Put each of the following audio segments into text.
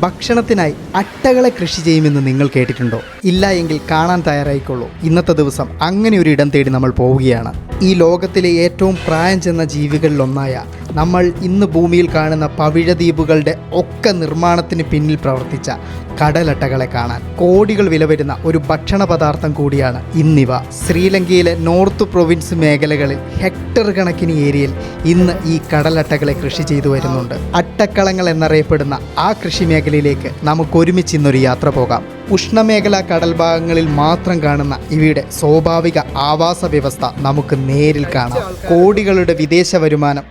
ഭക്ഷണത്തിനായി അട്ടകളെ കൃഷി ചെയ്യുമെന്ന് നിങ്ങൾ കേട്ടിട്ടുണ്ടോ? ഇല്ല എങ്കിൽ കാണാൻ തയ്യാറായിക്കൊള്ളൂ. ഇന്നത്തെ ദിവസം അങ്ങനെ ഒരു ഇടം തേടി നമ്മൾ പോവുകയാണ്. ഈ ലോകത്തിലെ ഏറ്റവും പ്രായം ചെന്ന ജീവികളിലൊന്നായ നമ്മൾ ഇന്ന് ഭൂമിയിൽ കാണുന്ന പവിഴദ്വീപുകളുടെ ഒക്കെ നിർമ്മാണത്തിന് പിന്നിൽ പ്രവർത്തിച്ച കടലട്ടകളെ കാണാൻ കോടികൾ വില വരുന്ന ഒരു ഭക്ഷണ പദാർത്ഥം കൂടിയാണ് ഇന്നിവ. ശ്രീലങ്കയിലെ നോർത്ത് പ്രൊവിൻസ് മേഖലകളിൽ ഹെക്ടർ കണക്കിന് ഏരിയയിൽ ഇന്ന് ഈ കടലട്ടകളെ കൃഷി ചെയ്തു വരുന്നുണ്ട്. അട്ടക്കളങ്ങൾ എന്നറിയപ്പെടുന്ന ആ കൃഷി മേഖലയിലേക്ക് നമുക്ക് ഒരുമിച്ച് ഇന്നൊരു യാത്ര പോകാം. ഉഷ്ണമേഖലാ കടൽ ഭാഗങ്ങളിൽ മാത്രം കാണുന്ന ഇവയുടെ സ്വാഭാവിക ആവാസ വ്യവസ്ഥ നമുക്ക് നേരിൽ കാണാം. കോടികളുടെ വിദേശ വരുമാനം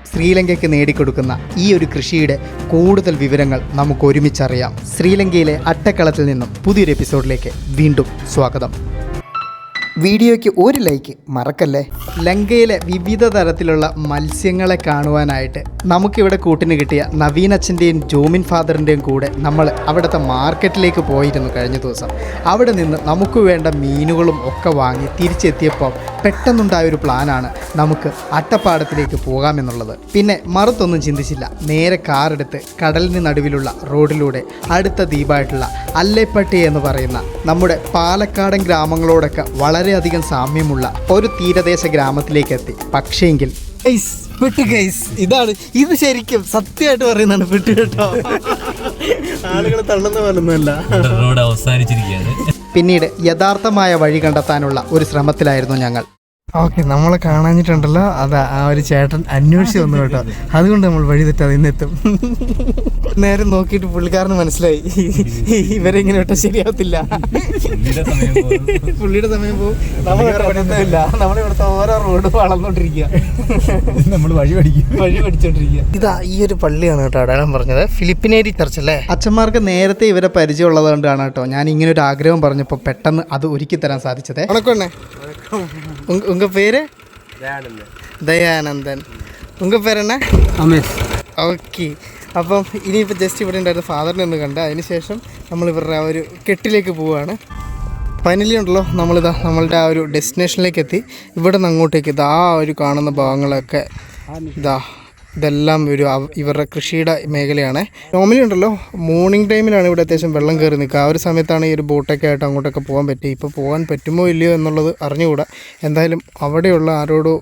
ശ്രീലങ്കയ്ക്ക് നേടിക്കൊടുക്കുന്ന ഈ ഒരു കൃഷിയുടെ കൂടുതൽ വിവരങ്ങൾ നമുക്ക് ഒരുമിച്ചറിയാം. ശ്രീലങ്കയിലെ അട്ടക്കളത്തിൽ നിന്നും പുതിയൊരു എപ്പിസോഡിലേക്ക് വീണ്ടും സ്വാഗതം. വീഡിയോയ്ക്ക് ഒരു ലൈക്ക് മറക്കല്ലേ? ലങ്കയിലെ വിവിധ തരത്തിലുള്ള മത്സ്യങ്ങളെ കാണുവാനായിട്ട് നമുക്കിവിടെ കൂട്ടിന് കിട്ടിയ നവീൻ അച്ഛന്റെയും ജോമിൻ ഫാദറിന്റെയും കൂടെ നമ്മൾ അവിടുത്തെ മാർക്കറ്റിലേക്ക് പോയിരുന്നു കഴിഞ്ഞ ദിവസം. അവിടെ നിന്ന് നമുക്ക് വേണ്ട മീനുകളും ഒക്കെ വാങ്ങി തിരിച്ചെത്തിയപ്പോൾ പെട്ടെന്നുണ്ടായ ഒരു പ്ലാനാണ് നമുക്ക് അട്ടപ്പാടത്തിലേക്ക് പോകാമെന്നുള്ളത് പിന്നെ മറുത്തൊന്നും ചിന്തിച്ചില്ല. നേരെ കാറെടുത്ത് കടലിന് നടുവിലുള്ള റോഡിലൂടെ അടുത്ത ദ്വീപായിട്ടുള്ള അല്ലേപ്പട്ടി എന്ന് പറയുന്ന നമ്മുടെ പാലക്കാടൻ ഗ്രാമങ്ങളോടൊക്കെ വളരെയധികം സാമ്യമുള്ള ഒരു തീരദേശ ഗ്രാമത്തിലേക്ക് എത്തി പക്ഷേങ്കിൽ പെട്ട് ഗൈസ് ഇതാണ്. ഇത് ശരിക്കും സത്യമായിട്ട് പറയുന്നതാണ് പെട്ട് കേട്ടോ. ആളുകൾ തള്ളുന്ന പോലൊന്നുമല്ല. റോഡ് അവസാനിച്ചിരിക്കുകയാണ്. പിന്നീട് യഥാർത്ഥമായ വഴി കണ്ടെത്താനുള്ള ഒരു ശ്രമത്തിലായിരുന്നു ഞങ്ങൾ. ഓക്കെ നമ്മളെ കാണാഞ്ഞിട്ടുണ്ടല്ലോ. അത് ആ ഒരു ചേട്ടൻ അന്വേഷിച്ച് വന്നു കേട്ടോ. അതുകൊണ്ട് നമ്മൾ വഴി തെറ്റാതെ ഇന്നെത്തും. നേരെ നോക്കിയിട്ട് പുള്ളിക്കാരന് മനസ്സിലായി. ഇവരെ ഇങ്ങനെ വിട്ടാൽ ശരിയാവത്തില്ല. പുള്ളിയുടെ സമയം പോകും. നമ്മളില്ല നമ്മളിവിടുത്തെ ഓരോ റോഡ് വളർന്നോണ്ടിരിക്കുക നമ്മൾ വഴി പഠിക്കും. വഴി പഠിച്ചോണ്ടിരിക്കുക ഇതാ ഈ ഒരു പള്ളിയാണ് കേട്ടോ അടയാളം പറഞ്ഞത്. ഫിലിപ്പിനേരി ചർച്ച് അല്ലേ? അച്ഛന്മാർക്ക് നേരത്തെ ഇവരെ പരിചയമുള്ളത് കൊണ്ടാണ് കേട്ടോ. ഞാൻ ഇങ്ങനെ ഒരു ആഗ്രഹം പറഞ്ഞപ്പോൾ പെട്ടെന്ന് അത് ഒരുക്കി തരാൻ സാധിച്ചത്. വണക്കണ്ണേ ഉങ്ക பேர் ദയാനന്ദൻ. ഉങ്ക പേരെന്നെ? ഓക്കെ. അപ്പം ഇനിയിപ്പോൾ ജസ്റ്റ് ഇവിടെ ഉണ്ടായിരുന്ന ഫാദറിനെ ഒന്ന് കണ്ട് അതിനുശേഷം നമ്മൾ ഇവരുടെ ആ ഒരു കെട്ടിലേക്ക് പോവുകയാണ് ഫൈനലി ഉണ്ടല്ലോ നമ്മളിതാ നമ്മളുടെ ആ ഒരു ഡെസ്റ്റിനേഷനിലേക്ക് എത്തി. ഇവിടെ നിന്ന് അങ്ങോട്ടേക്ക് ഇതാ ആ ഒരു കാണുന്ന ഭാഗങ്ങളൊക്കെ. ഇതാ. ഇതെല്ലാം ഒരു ഇവരുടെ കൃഷിയുടെ മേഖലയാണ്. നോർമലി ഉണ്ടല്ലോ മോർണിംഗ് ടൈമിലാണ് ഇവിടെ അത്യാവശ്യം വെള്ളം കയറി നിൽക്കുക. ആ ഒരു സമയത്താണ് ഈ ഒരു ബോട്ടൊക്കെ ആയിട്ട് അങ്ങോട്ടൊക്കെ പോകാൻ പറ്റി ഇപ്പോൾ പോകാൻ പറ്റുമോ ഇല്ലയോ എന്നുള്ളത് അറിഞ്ഞുകൂടാ. എന്തായാലും അവിടെയുള്ള ആരോടോ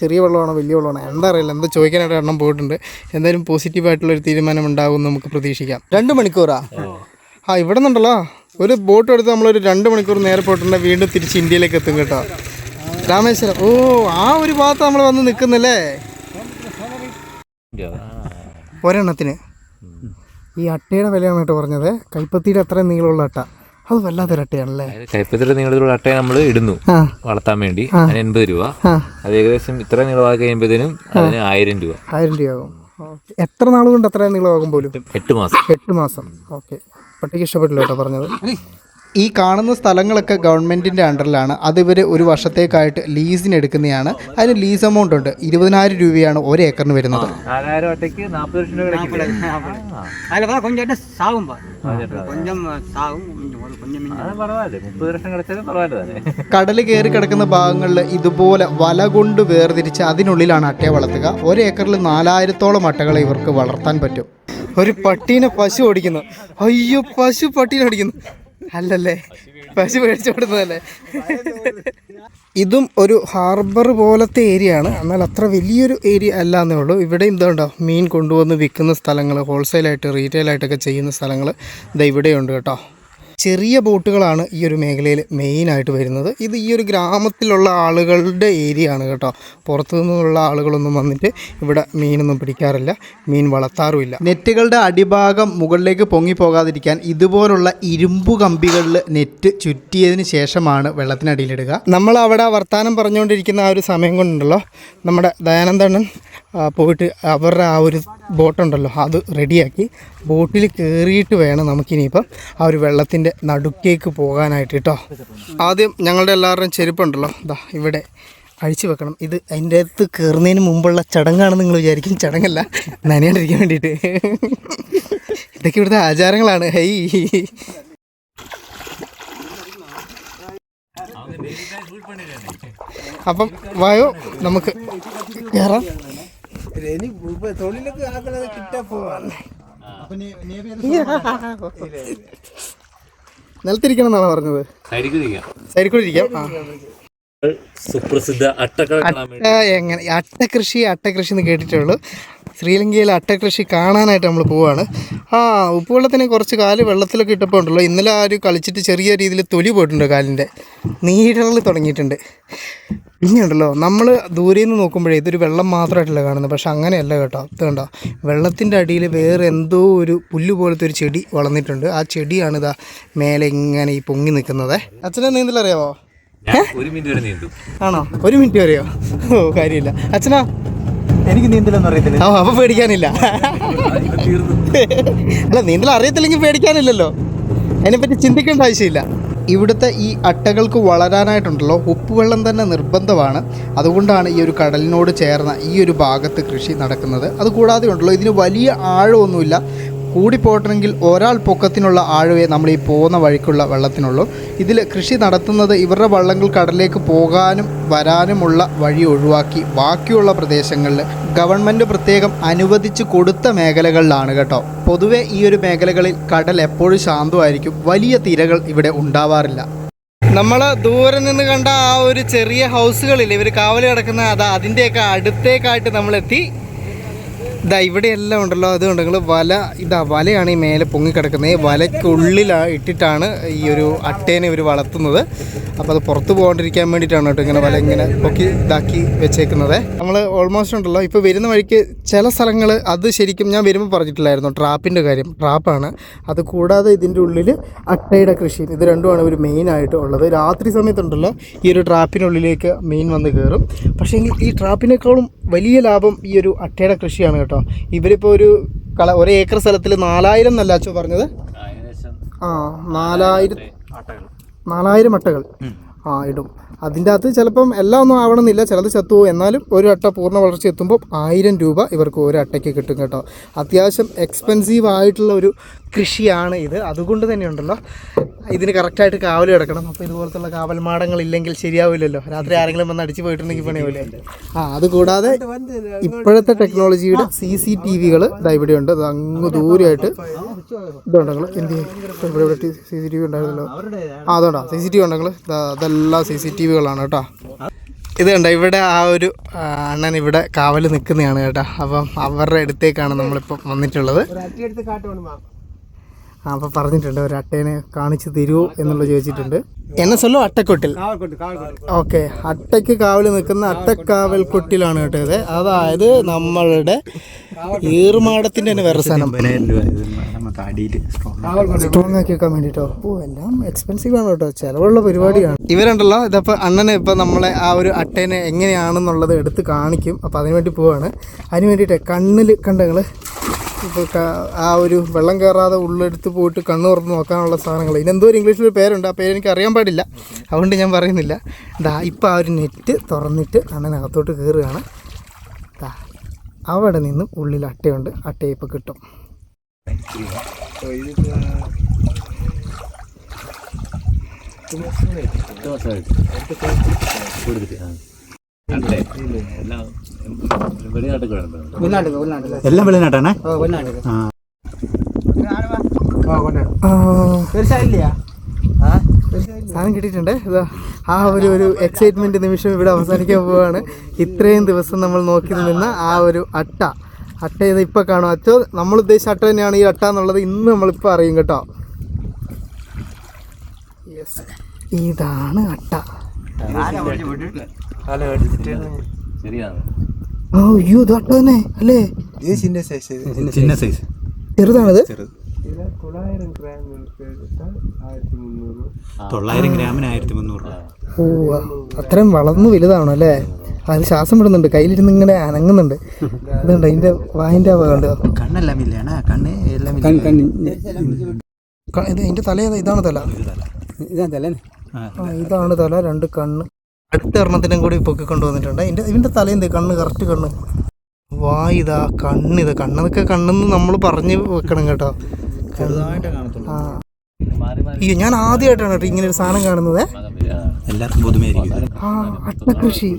ചെറിയ വെള്ളമാണോ വലിയ വെള്ളമാണോ എന്താ അറിയില്ല. എന്താ ചോദിക്കാനായിട്ട് എണ്ണം പോയിട്ടുണ്ട്. എന്തായാലും പോസിറ്റീവായിട്ടുള്ള ഒരു തീരുമാനം ഉണ്ടാകുമെന്ന് നമുക്ക് പ്രതീക്ഷിക്കാം. രണ്ട് മണിക്കൂറാ? ആ. ഇവിടെ നിന്നുണ്ടല്ലോ. ഒരു ബോട്ട് എടുത്ത് നമ്മളൊരു രണ്ട് മണിക്കൂർ നേരെ പോയിട്ടുണ്ടെങ്കിൽ വീണ്ടും തിരിച്ച് ഇന്ത്യയിലേക്ക് എത്തും കേട്ടോ. രാമേശ്വരം. ഓ ആ ഒരു ഭാഗത്ത് നമ്മൾ വന്ന് നിൽക്കുന്നല്ലേ? ഒരെണ്ണത്തിന്. ഈ അട്ടയുടെ വിലയാണ് കേട്ടോ പറഞ്ഞത്. കൈപ്പത്തിയുടെ അത്രയും നീളമുള്ള അട്ട. അത് വല്ലാത്തൊരു അട്ടയാണല്ലേ? കൈപ്പത്തിയുടെ നീളത്തിലുള്ള അട്ടയെ നമ്മൾ ഇടുന്നു. വളർത്താൻ വേണ്ടി. അതിന് എൺപത് രൂപ. അത് ഏകദേശം ഇത്ര നീളമാക്കി കഴിയുമ്പോഴത്തേനും അതിന് ആയിരം രൂപ. ആയിരം രൂപ ആകും എത്ര നാൾ കൊണ്ട് അത്ര നീളമാകും പോലും? എട്ട് മാസം. എട്ട് മാസം. ഓക്കെ. പട്ടിക്ക് ഇഷ്ടപ്പെട്ടില്ല കേട്ടോ പറഞ്ഞത്. ഈ കാണുന്ന സ്ഥലങ്ങളൊക്കെ ഗവൺമെന്റിന്റെ അണ്ടറിലാണ്. അതിവർ ഒരു വർഷത്തേക്കായിട്ട് ലീസിന് എടുക്കുന്നതാണ്. അതിന് ലീസ് എമൗണ്ട് ഉണ്ട്. ഇരുപതിനായിരം രൂപയാണ് ഒരു ഏക്കറിന് വരുന്നത്. കടൽ കയറി കിടക്കുന്ന ഭാഗങ്ങളിൽ ഇതുപോലെ വല കൊണ്ട് വേർതിരിച്ച് അതിനുള്ളിലാണ് അട്ടയെ വളർത്തുക. ഒരു ഏക്കറിൽ നാലായിരത്തോളം അട്ടകളെ ഇവർക്ക് വളർത്താൻ പറ്റും. ഒരു പട്ടീനെ പശു ഓടിക്കുന്നു. അയ്യോ പശു പട്ടീനെ ഓടിക്കുന്നു. അല്ലല്ലേ? പശു മേടിച്ചു കൊടുത്തതല്ലേ? ഇതും ഒരു ഹാർബർ പോലത്തെ ഏരിയ ആണ്. എന്നാൽ അത്ര വലിയൊരു ഏരിയ അല്ല എന്നേ ഉള്ളൂ. ഇവിടെ എന്തുണ്ടോ മീൻ കൊണ്ടുവന്ന് വിൽക്കുന്ന സ്ഥലങ്ങൾ ഹോൾസെയിലായിട്ട് റീറ്റെയിലായിട്ടൊക്കെ ചെയ്യുന്ന സ്ഥലങ്ങൾ ഇതാ ഇവിടെയുണ്ട് കേട്ടോ. ചെറിയ ബോട്ടുകളാണ് ഈ ഒരു മേഖലയിൽ മെയിനായിട്ട് വരുന്നത്. ഇത് ഈ ഒരു ഗ്രാമത്തിലുള്ള ആളുകളുടെ ഏരിയ ആണ് കേട്ടോ. പുറത്തു നിന്നുള്ള ആളുകളൊന്നും വന്നിട്ട് ഇവിടെ മീനൊന്നും പിടിക്കാറില്ല മീൻ വളർത്താറുമില്ല. നെറ്റുകളുടെ അടിഭാഗം മുകളിലേക്ക് പൊങ്ങി പോകാതിരിക്കാൻ ഇതുപോലുള്ള ഇരുമ്പു കമ്പികളിൽ നെറ്റ് ചുറ്റിയതിന് ശേഷമാണ് വെള്ളത്തിനടിയിലിടുക നമ്മൾ അവിടെ വർത്തമാനം പറഞ്ഞുകൊണ്ടിരിക്കുന്ന ആ ഒരു സമയം കൊണ്ടുണ്ടല്ലോ. നമ്മുടെ ദയാനന്ദണ്ണൻ പോയിട്ട് അവരുടെ ആ ഒരു ബോട്ടുണ്ടല്ലോ അത് റെഡിയാക്കി ബോട്ടിൽ കയറിയിട്ട് വേണം നമുക്കിനിയിപ്പം ആ ഒരു വെള്ളത്തിന്റെ നടുക്കേക്ക് പോകാനായിട്ട് കേട്ടോ. ആദ്യം ഞങ്ങളുടെ എല്ലാവരുടെയും ചെരുപ്പുണ്ടല്ലോ ഇതാ ഇവിടെ അഴിച്ചു വെക്കണം. ഇത് അതിന്റെ അകത്ത് കയറുന്നതിന് മുമ്പുള്ള ചടങ്ങാണെന്ന് നിങ്ങൾ വിചാരിക്കും ചടങ്ങല്ല നനയാണ്ടിരിക്കാൻ വേണ്ടിയിട്ട്. ഇതൊക്കെ ഇവിടുത്തെ ആചാരങ്ങളാണ്. ഹൈ. അപ്പം വായോ നമുക്ക് കയറാം നിലത്തിരിക്കണം എന്നാണ് പറഞ്ഞത്? സൈഡിൽ നിൽക്കാം സൈഡിൽ കൂടി ഇരിക്കാം. ആ. സുപ്രസിദ്ധ എങ്ങനെ? അട്ടകൃഷി അട്ടകൃഷി എന്ന് കേട്ടിട്ടുള്ളൂ. ശ്രീലങ്കയിലെ അട്ടകൃഷി കാണാനായിട്ട് നമ്മൾ പോവാണ്. ആ ഉപ്പുവെള്ളത്തിന് കുറച്ച് കാൽ വെള്ളത്തിലൊക്കെ ഇട്ടപ്പോൾ ഉണ്ടല്ലോ. ഇന്നലെ ആ ഒരു കളിച്ചിട്ട് ചെറിയ രീതിയിൽ തൊലി പോയിട്ടുണ്ട് കാലിന്റെ നീഴൽ തുടങ്ങിയിട്ടുണ്ട്. ഇങ്ങനെയുണ്ടല്ലോ നമ്മൾ ദൂരെ നിന്ന് നോക്കുമ്പോഴേ ഇതൊരു വെള്ളം മാത്രമായിട്ടല്ല കാണുന്നത്. പക്ഷെ അങ്ങനെയല്ല കേട്ടോ. ഇത് കണ്ടോ? വെള്ളത്തിന്റെ അടിയിൽ വേറെ എന്തോ ഒരു പുല്ല് പോലത്തെ ഒരു ചെടി വളർന്നിട്ടുണ്ട്. ആ ചെടിയാണിതാ മേലെ ഇങ്ങനെ ഈ പൊങ്ങി നിൽക്കുന്നത്. അച്ഛനെ നീന്തലറിയാവോ ഞാൻ ഒരു മിനിറ്റ് വരെ നീന്തും. ആണോ? ഒരു മിനിറ്റ് വരെയോ? ഓ കാര്യമില്ല. അച്ഛനാ? എനിക്ക് നീന്തലൊന്നും അറിയത്തില്ല. ആ അപ്പൊ പേടിക്കാനില്ല. അല്ല നീന്തൽ അറിയത്തില്ലെങ്കിൽ പേടിക്കാനില്ലല്ലോ. അതിനെപ്പറ്റി ചിന്തിക്കേണ്ട ആവശ്യമില്ല. ഇവിടുത്തെ ഈ അട്ടകൾക്ക് വളരാനായിട്ടുണ്ടല്ലോ. ഉപ്പുവെള്ളം തന്നെ നിർബന്ധമാണ്. അതുകൊണ്ടാണ് ഈ ഒരു കടലിനോട് ചേർന്ന ഈ ഒരു ഭാഗത്ത് കൃഷി നടക്കുന്നത്. അതുകൂടാതെ ഉണ്ടല്ലോ ഇതിന് വലിയ ആഴമൊന്നുമില്ല. കൂടിപ്പോട്ടണമെങ്കിൽ ഒരാൾ പൊക്കത്തിനുള്ള ആഴവേ നമ്മൾ ഈ പോകുന്ന വഴിക്കുള്ള വെള്ളത്തിനുള്ളൂ. ഇതിൽ കൃഷി നടത്തുന്നത് ഇവരുടെ വള്ളങ്ങൾ കടലിലേക്ക് പോകാനും വരാനുമുള്ള വഴി ഒഴിവാക്കി ബാക്കിയുള്ള പ്രദേശങ്ങളിൽ ഗവൺമെന്റ് പ്രത്യേകം അനുവദിച്ചു കൊടുത്ത മേഖലകളിലാണ് കേട്ടോ. പൊതുവെ ഈ ഒരു മേഖലകളിൽ കടൽ എപ്പോഴും ശാന്തമായിരിക്കും. വലിയ തിരകൾ ഇവിടെ ഉണ്ടാവാറില്ല. നമ്മൾ ദൂരെ നിന്ന് കണ്ട ആ ഒരു ചെറിയ ഹൗസുകളിൽ ഇവർ കാവൽ കിടക്കുന്ന അതാ അതിന്റെയൊക്കെ അടുത്തേക്കായിട്ട് നമ്മളെത്തി ഇതാ ഇവിടെയെല്ലാം ഉണ്ടല്ലോ അത് ഉണ്ടെങ്കിൽ വല ഇതാ വലയാണ് ഈ മേലെ പൊങ്ങിക്കിടക്കുന്നത് വലയ്ക്കുള്ളിൽ ഇട്ടിട്ടാണ് ഈ ഒരു അട്ടേനെ ഇവർ വളർത്തുന്നത്. അപ്പോൾ അത് പുറത്ത് പോകാണ്ടിരിക്കാൻ വേണ്ടിയിട്ടാണ് കേട്ടോ ഇങ്ങനെ വല ഇങ്ങനെ പൊക്കി ഇതാക്കി വെച്ചേക്കുന്നത്. നമ്മൾ ഓൾമോസ്റ്റ് ഉണ്ടല്ലോ ഇപ്പോൾ വരുന്ന വഴിക്ക് ചില സ്ഥലങ്ങൾ അത് ശരിക്കും ഞാൻ വരുമ്പോൾ പറഞ്ഞിട്ടില്ലായിരുന്നു. ട്രാപ്പിന്റെ കാര്യം. ട്രാപ്പാണ്. അത് കൂടാതെ ഇതിന്റെ ഉള്ളിൽ അട്ടയുടെ കൃഷി. ഇത് രണ്ടുമാണ് മെയിൻ മെയിനായിട്ട് ഉള്ളത്. രാത്രി സമയത്തുണ്ടല്ലോ ഈ ഒരു ട്രാപ്പിനുള്ളിലേക്ക് മെയിൻ വന്ന് കയറും പക്ഷേ ഈ ട്രാപ്പിനേക്കാളും വലിയ ലാഭം ഈ ഒരു അട്ടയുടെ കൃഷിയാണ് കേട്ടോ. ഇവരിപ്പോൾ ഒരു കള ഒരു ഏക്കർ സ്ഥലത്തിൽ നാലായിരം എന്നല്ല അച്ഛൻ പറഞ്ഞത്? ആ നാലായിരം നാലായിരം അട്ടകൾ ആ ഇടും. അതിന്റെ അകത്ത് ചിലപ്പം എല്ലാം ഒന്നും ആവണമെന്നില്ല ചിലത് ചത്തുപോകും എന്നാലും ഒരു അട്ട പൂർണ വളർച്ച എത്തുമ്പോൾ ആയിരം രൂപ ഇവർക്ക് ഒരു അട്ടയ്ക്ക് കിട്ടും കേട്ടോ. അത്യാവശ്യം എക്സ്പെൻസീവ് ആയിട്ടുള്ള ഒരു കൃഷിയാണ് ഇത്. അതുകൊണ്ട് തന്നെ ഉണ്ടല്ലോ ഇതിന് കറക്റ്റായിട്ട് കാവൽ കിടക്കണം. അപ്പോൾ ഇതുപോലത്തുള്ള കാവൽ മാടങ്ങൾ ഇല്ലെങ്കിൽ ശരിയാവില്ലല്ലോ. രാത്രി ആരെങ്കിലും വന്ന് അടിച്ച് പോയിട്ടുണ്ടെങ്കിൽ പണിയാവില്ലേ? ആ അതുകൂടാതെ ഇപ്പോഴത്തെ ടെക്നോളജിയുടെ സി സി ടി വികൾ ഇതാ ഇവിടെയുണ്ട്. അത് അങ്ങ് ദൂരമായിട്ട് ഇതുണ്ടെങ്കിൽ എന്ത് ചെയ്യും? ഇവിടെ ഇവിടെ സി സി ടി വി ഉണ്ടായിരുന്നല്ലോ. ആ അതുകൊണ്ടാ സി സി ടി വി ഉണ്ടെങ്കിൽ അതെല്ലാം സി സി ടി വികളാണ് കേട്ടോ. ഇത് കണ്ടോ? ഇവിടെ ആ ഒരു അണ്ണൻ ഇവിടെ കാവൽ നിൽക്കുന്നതാണ് കേട്ടോ. അപ്പം അവരുടെ അടുത്തേക്കാണ് നമ്മളിപ്പം വന്നിട്ടുള്ളത്. ആ അപ്പം പറഞ്ഞിട്ടുണ്ട് ഒരു അട്ടേനെ കാണിച്ചു തരുമോ എന്നുള്ളത് ചോദിച്ചിട്ടുണ്ട്. എന്നെ സ്വല്ലോ അട്ടക്കൊട്ടിൽ? ഓക്കെ അട്ടയ്ക്ക് കാവൽ നിൽക്കുന്ന അട്ടക്കാവൽ കൊട്ടിലാണ് കേട്ടോ ഇത്. അതായത് നമ്മളുടെ ഈർമാടത്തിന്റെ തന്നെ വേറെ സാധനം. സ്ട്രോങ് ആക്കി വെക്കാൻ വേണ്ടിട്ടോ? ഓ എല്ലാം എക്സ്പെൻസീവ് ആണ് കേട്ടോ. ചിലവുള്ള പരിപാടിയാണ്. ഇവരുണ്ടല്ലോ ഇതപ്പോൾ അണ്ണനെ ഇപ്പം നമ്മളെ ആ ഒരു അട്ടേനെ എങ്ങനെയാണെന്നുള്ളത് എടുത്ത് കാണിക്കും. അപ്പോൾ അതിനുവേണ്ടി പോവാണ്. അതിന് വേണ്ടിയിട്ട് കണ്ണിൽ കണ്ടങ്ങൾ ഇപ്പോൾ ആ ഒരു വെള്ളം കയറാതെ ഉള്ളെടുത്ത് പോയിട്ട് കണ്ണു തുറന്ന് നോക്കാനുള്ള സാധനങ്ങൾ. ഇതിനെന്തോ ഒരു ഇംഗ്ലീഷിൽ പേരുണ്ട്. ആ പേര് എനിക്ക് അറിയാൻ പാടില്ല. അതുകൊണ്ട് ഞാൻ പറയുന്നില്ല. ദാ ഇപ്പോൾ ആ ഒരു നെറ്റ് തുറന്നിട്ട് അണ്ണനകത്തോട്ട് കയറുകയാണ് ദാ അവിടെ നിന്ന് ഉള്ളിൽ അട്ടയുണ്ട്. അട്ടയെ ഇപ്പോൾ കിട്ടും. ആ എല്ലാം വെളിനാട്ടാണ്? സാധനം കിട്ടിയിട്ടുണ്ട്. ഇതാ ആ ഒരു ഒരു എക്സൈറ്റ്മെന്റ് നിമിഷം ഇവിടെ അവസാനിക്കാൻ പോവാണ്. ഇത്രയും ദിവസം നമ്മൾ നോക്കി നിന്ന ആ ഒരു അട്ട. അട്ട ഇത് ഇപ്പം കാണും. അച്ഛോ നമ്മൾ ഉദ്ദേശിച്ച അട്ട തന്നെയാണ് ഈ അട്ട എന്നുള്ളത് ഇന്ന് നമ്മളിപ്പോൾ അറിയും കേട്ടോ. യെസ് ഇതാണ് അട്ട. ശരിയാണ്. ആ അയ്യോ ഇത് അട്ട തന്നെ അല്ലേ? ചിന്ന സൈസ് ചെറുതാണിത്? തൊള്ളായിരം ഗ്രാമിന് ആയിരത്തി മുന്നൂറ് രൂപ. ഓ അത്രയും വളർന്ന് വലുതാണോ അല്ലേ? അതിന് ശ്വാസം വിടുന്നുണ്ട് കയ്യിലിരുന്ന് ഇങ്ങനെ അനങ്ങുന്നുണ്ട്. ഇതുണ്ട് അതിന്റെ വായിന്റെ കണ്ടോ കണ്ണെല്ലാം ഇല്ലാണ് കണ്ണ് എല്ലാം ക- ഇത് അതിന്റെ തല ഇതാണ് തല. ഇതാണ് തല രണ്ട് കണ്ണ്. അടുത്ത എണ്ണത്തിനും കൂടി പൊക്കി കൊണ്ടുവന്നിട്ടുണ്ട്. ഇതിന്റെ ഇതിന്റെ തലയെന്ത് കണ്ണ് കറക്റ്റ് കണ്ണ്. വായിതാ കണ്ണിത് കണ്ണെന്നൊക്കെ കണ്ണെന്ന് നമ്മൾ പറഞ്ഞ് വെക്കണം കേട്ടോ. ആ. അയ്യോ ഞാൻ ആദ്യമായിട്ടാണ് കേട്ടോ ഇങ്ങനെ ഒരു സാധനം കാണുന്നത്. എല്ലാവർക്കും പുതുമയായിരിക്കും. ആ അട്ടകൃഷി.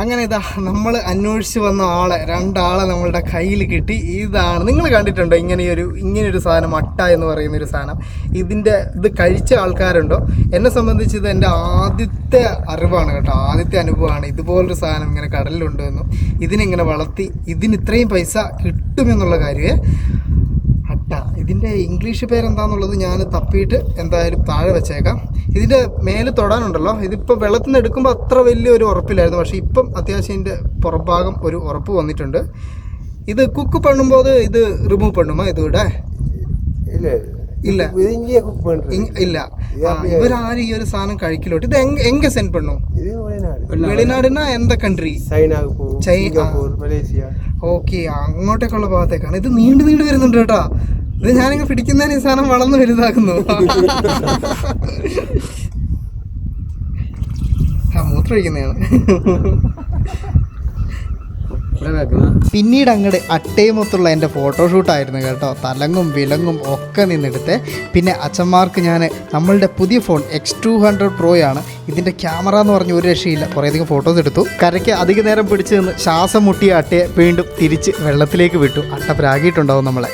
അങ്ങനെ ഇതാ നമ്മൾ അന്വേഷിച്ച് വന്ന ആളെ രണ്ടാളെ നമ്മളുടെ കയ്യിൽ കിട്ടി. ഇതാണ് നിങ്ങൾ കണ്ടിട്ടുണ്ടോ ഇങ്ങനെയൊരു ഇങ്ങനെയൊരു സാധനം അട്ട എന്ന് പറയുന്ന ഒരു സാധനം? ഇതിന്റെ ഇത് കഴിച്ച ആൾക്കാരുണ്ടോ? എന്നെ സംബന്ധിച്ച് ഇത് എന്റെ ആദ്യത്തെ അറിവാണ് കേട്ടോ ആദ്യത്തെ അനുഭവമാണ്. ഇതുപോലൊരു സാധനം ഇങ്ങനെ കടലിലുണ്ടെന്നും ഇതിനിങ്ങനെ വളർത്തി ഇതിന് ഇത്രയും പൈസ കിട്ടുമെന്നുള്ള കാര്യമേ അട്ട. ഇതിന്റെ ഇംഗ്ലീഷ് പേരെന്താന്നുള്ളത് ഞാൻ തപ്പിയിട്ട് എന്തായാലും താഴെ വെച്ചേക്കാം. ഇതിന്റെ മേൽ തൊടാനുണ്ടല്ലോ. ഇതിപ്പോൾ വെള്ളത്തിൽ നിന്ന് എടുക്കുമ്പോൾ അത്ര വലിയ ഒരു ഉറപ്പില്ലായിരുന്നു. പക്ഷേ ഇപ്പം അത്യാവശ്യം ഇതിന്റെ പുറഭാഗം ഒരു ഉറപ്പ് വന്നിട്ടുണ്ട്. ഇത് കുക്ക് പണ്ണുമ്പോൾ ഇത് റിമൂവ് പണ്ണുമോ ഇതിവിടെ? ഇല്ല. ഇല്ല. ഇവരാരും ഈ ഒരു സാധനം കഴിക്കലോട്ട്. ഇത് എങ്ക എങ്ക സെൻഡ് പണ്ണു? വെളിനാടിന എന്താ കൺട്രി ചൈന ഓക്കെ അങ്ങോട്ടേക്കുള്ള ഭാഗത്തേക്കാണ്. ഇത് നീണ്ടു നീണ്ടു വരുന്നുണ്ട് കേട്ടോ. ഇത് ഞാനിങ്ങ് പിടിക്കുന്നതിന് ഈ സാധനം വളർന്ന് വലുതാക്കുന്നു. ആ മൂത്രമൊഴിക്കുന്നതാണ് പിന്നീട് അങ്ങോട്ട് അട്ടയുമൊത്തുള്ള എന്റെ ഫോട്ടോഷൂട്ടായിരുന്നു കേട്ടോ. തലങ്ങും വിലങ്ങും ഒക്കെ നിന്നെടുത്ത് പിന്നെ അച്ഛന്മാർക്ക് ഞാൻ നമ്മളുടെ പുതിയ ഫോൺ എക്സ് ടു ഹൺഡ്രഡ് പ്രോയാണ് ഇതിന്റെ ക്യാമറ എന്ന് പറഞ്ഞ ഒരു രക്ഷയില്ല. കുറേയധികം ഫോട്ടോസ് എടുത്തു. കരയ്ക്ക് അധിക നേരം പിടിച്ചു നിന്ന് ശ്വാസം മുട്ടിയ അട്ടയെ വീണ്ടും തിരിച്ച് വെള്ളത്തിലേക്ക് വിട്ടു. അട്ട പ്രാഗിയിട്ടുണ്ടാവും നമ്മളെ.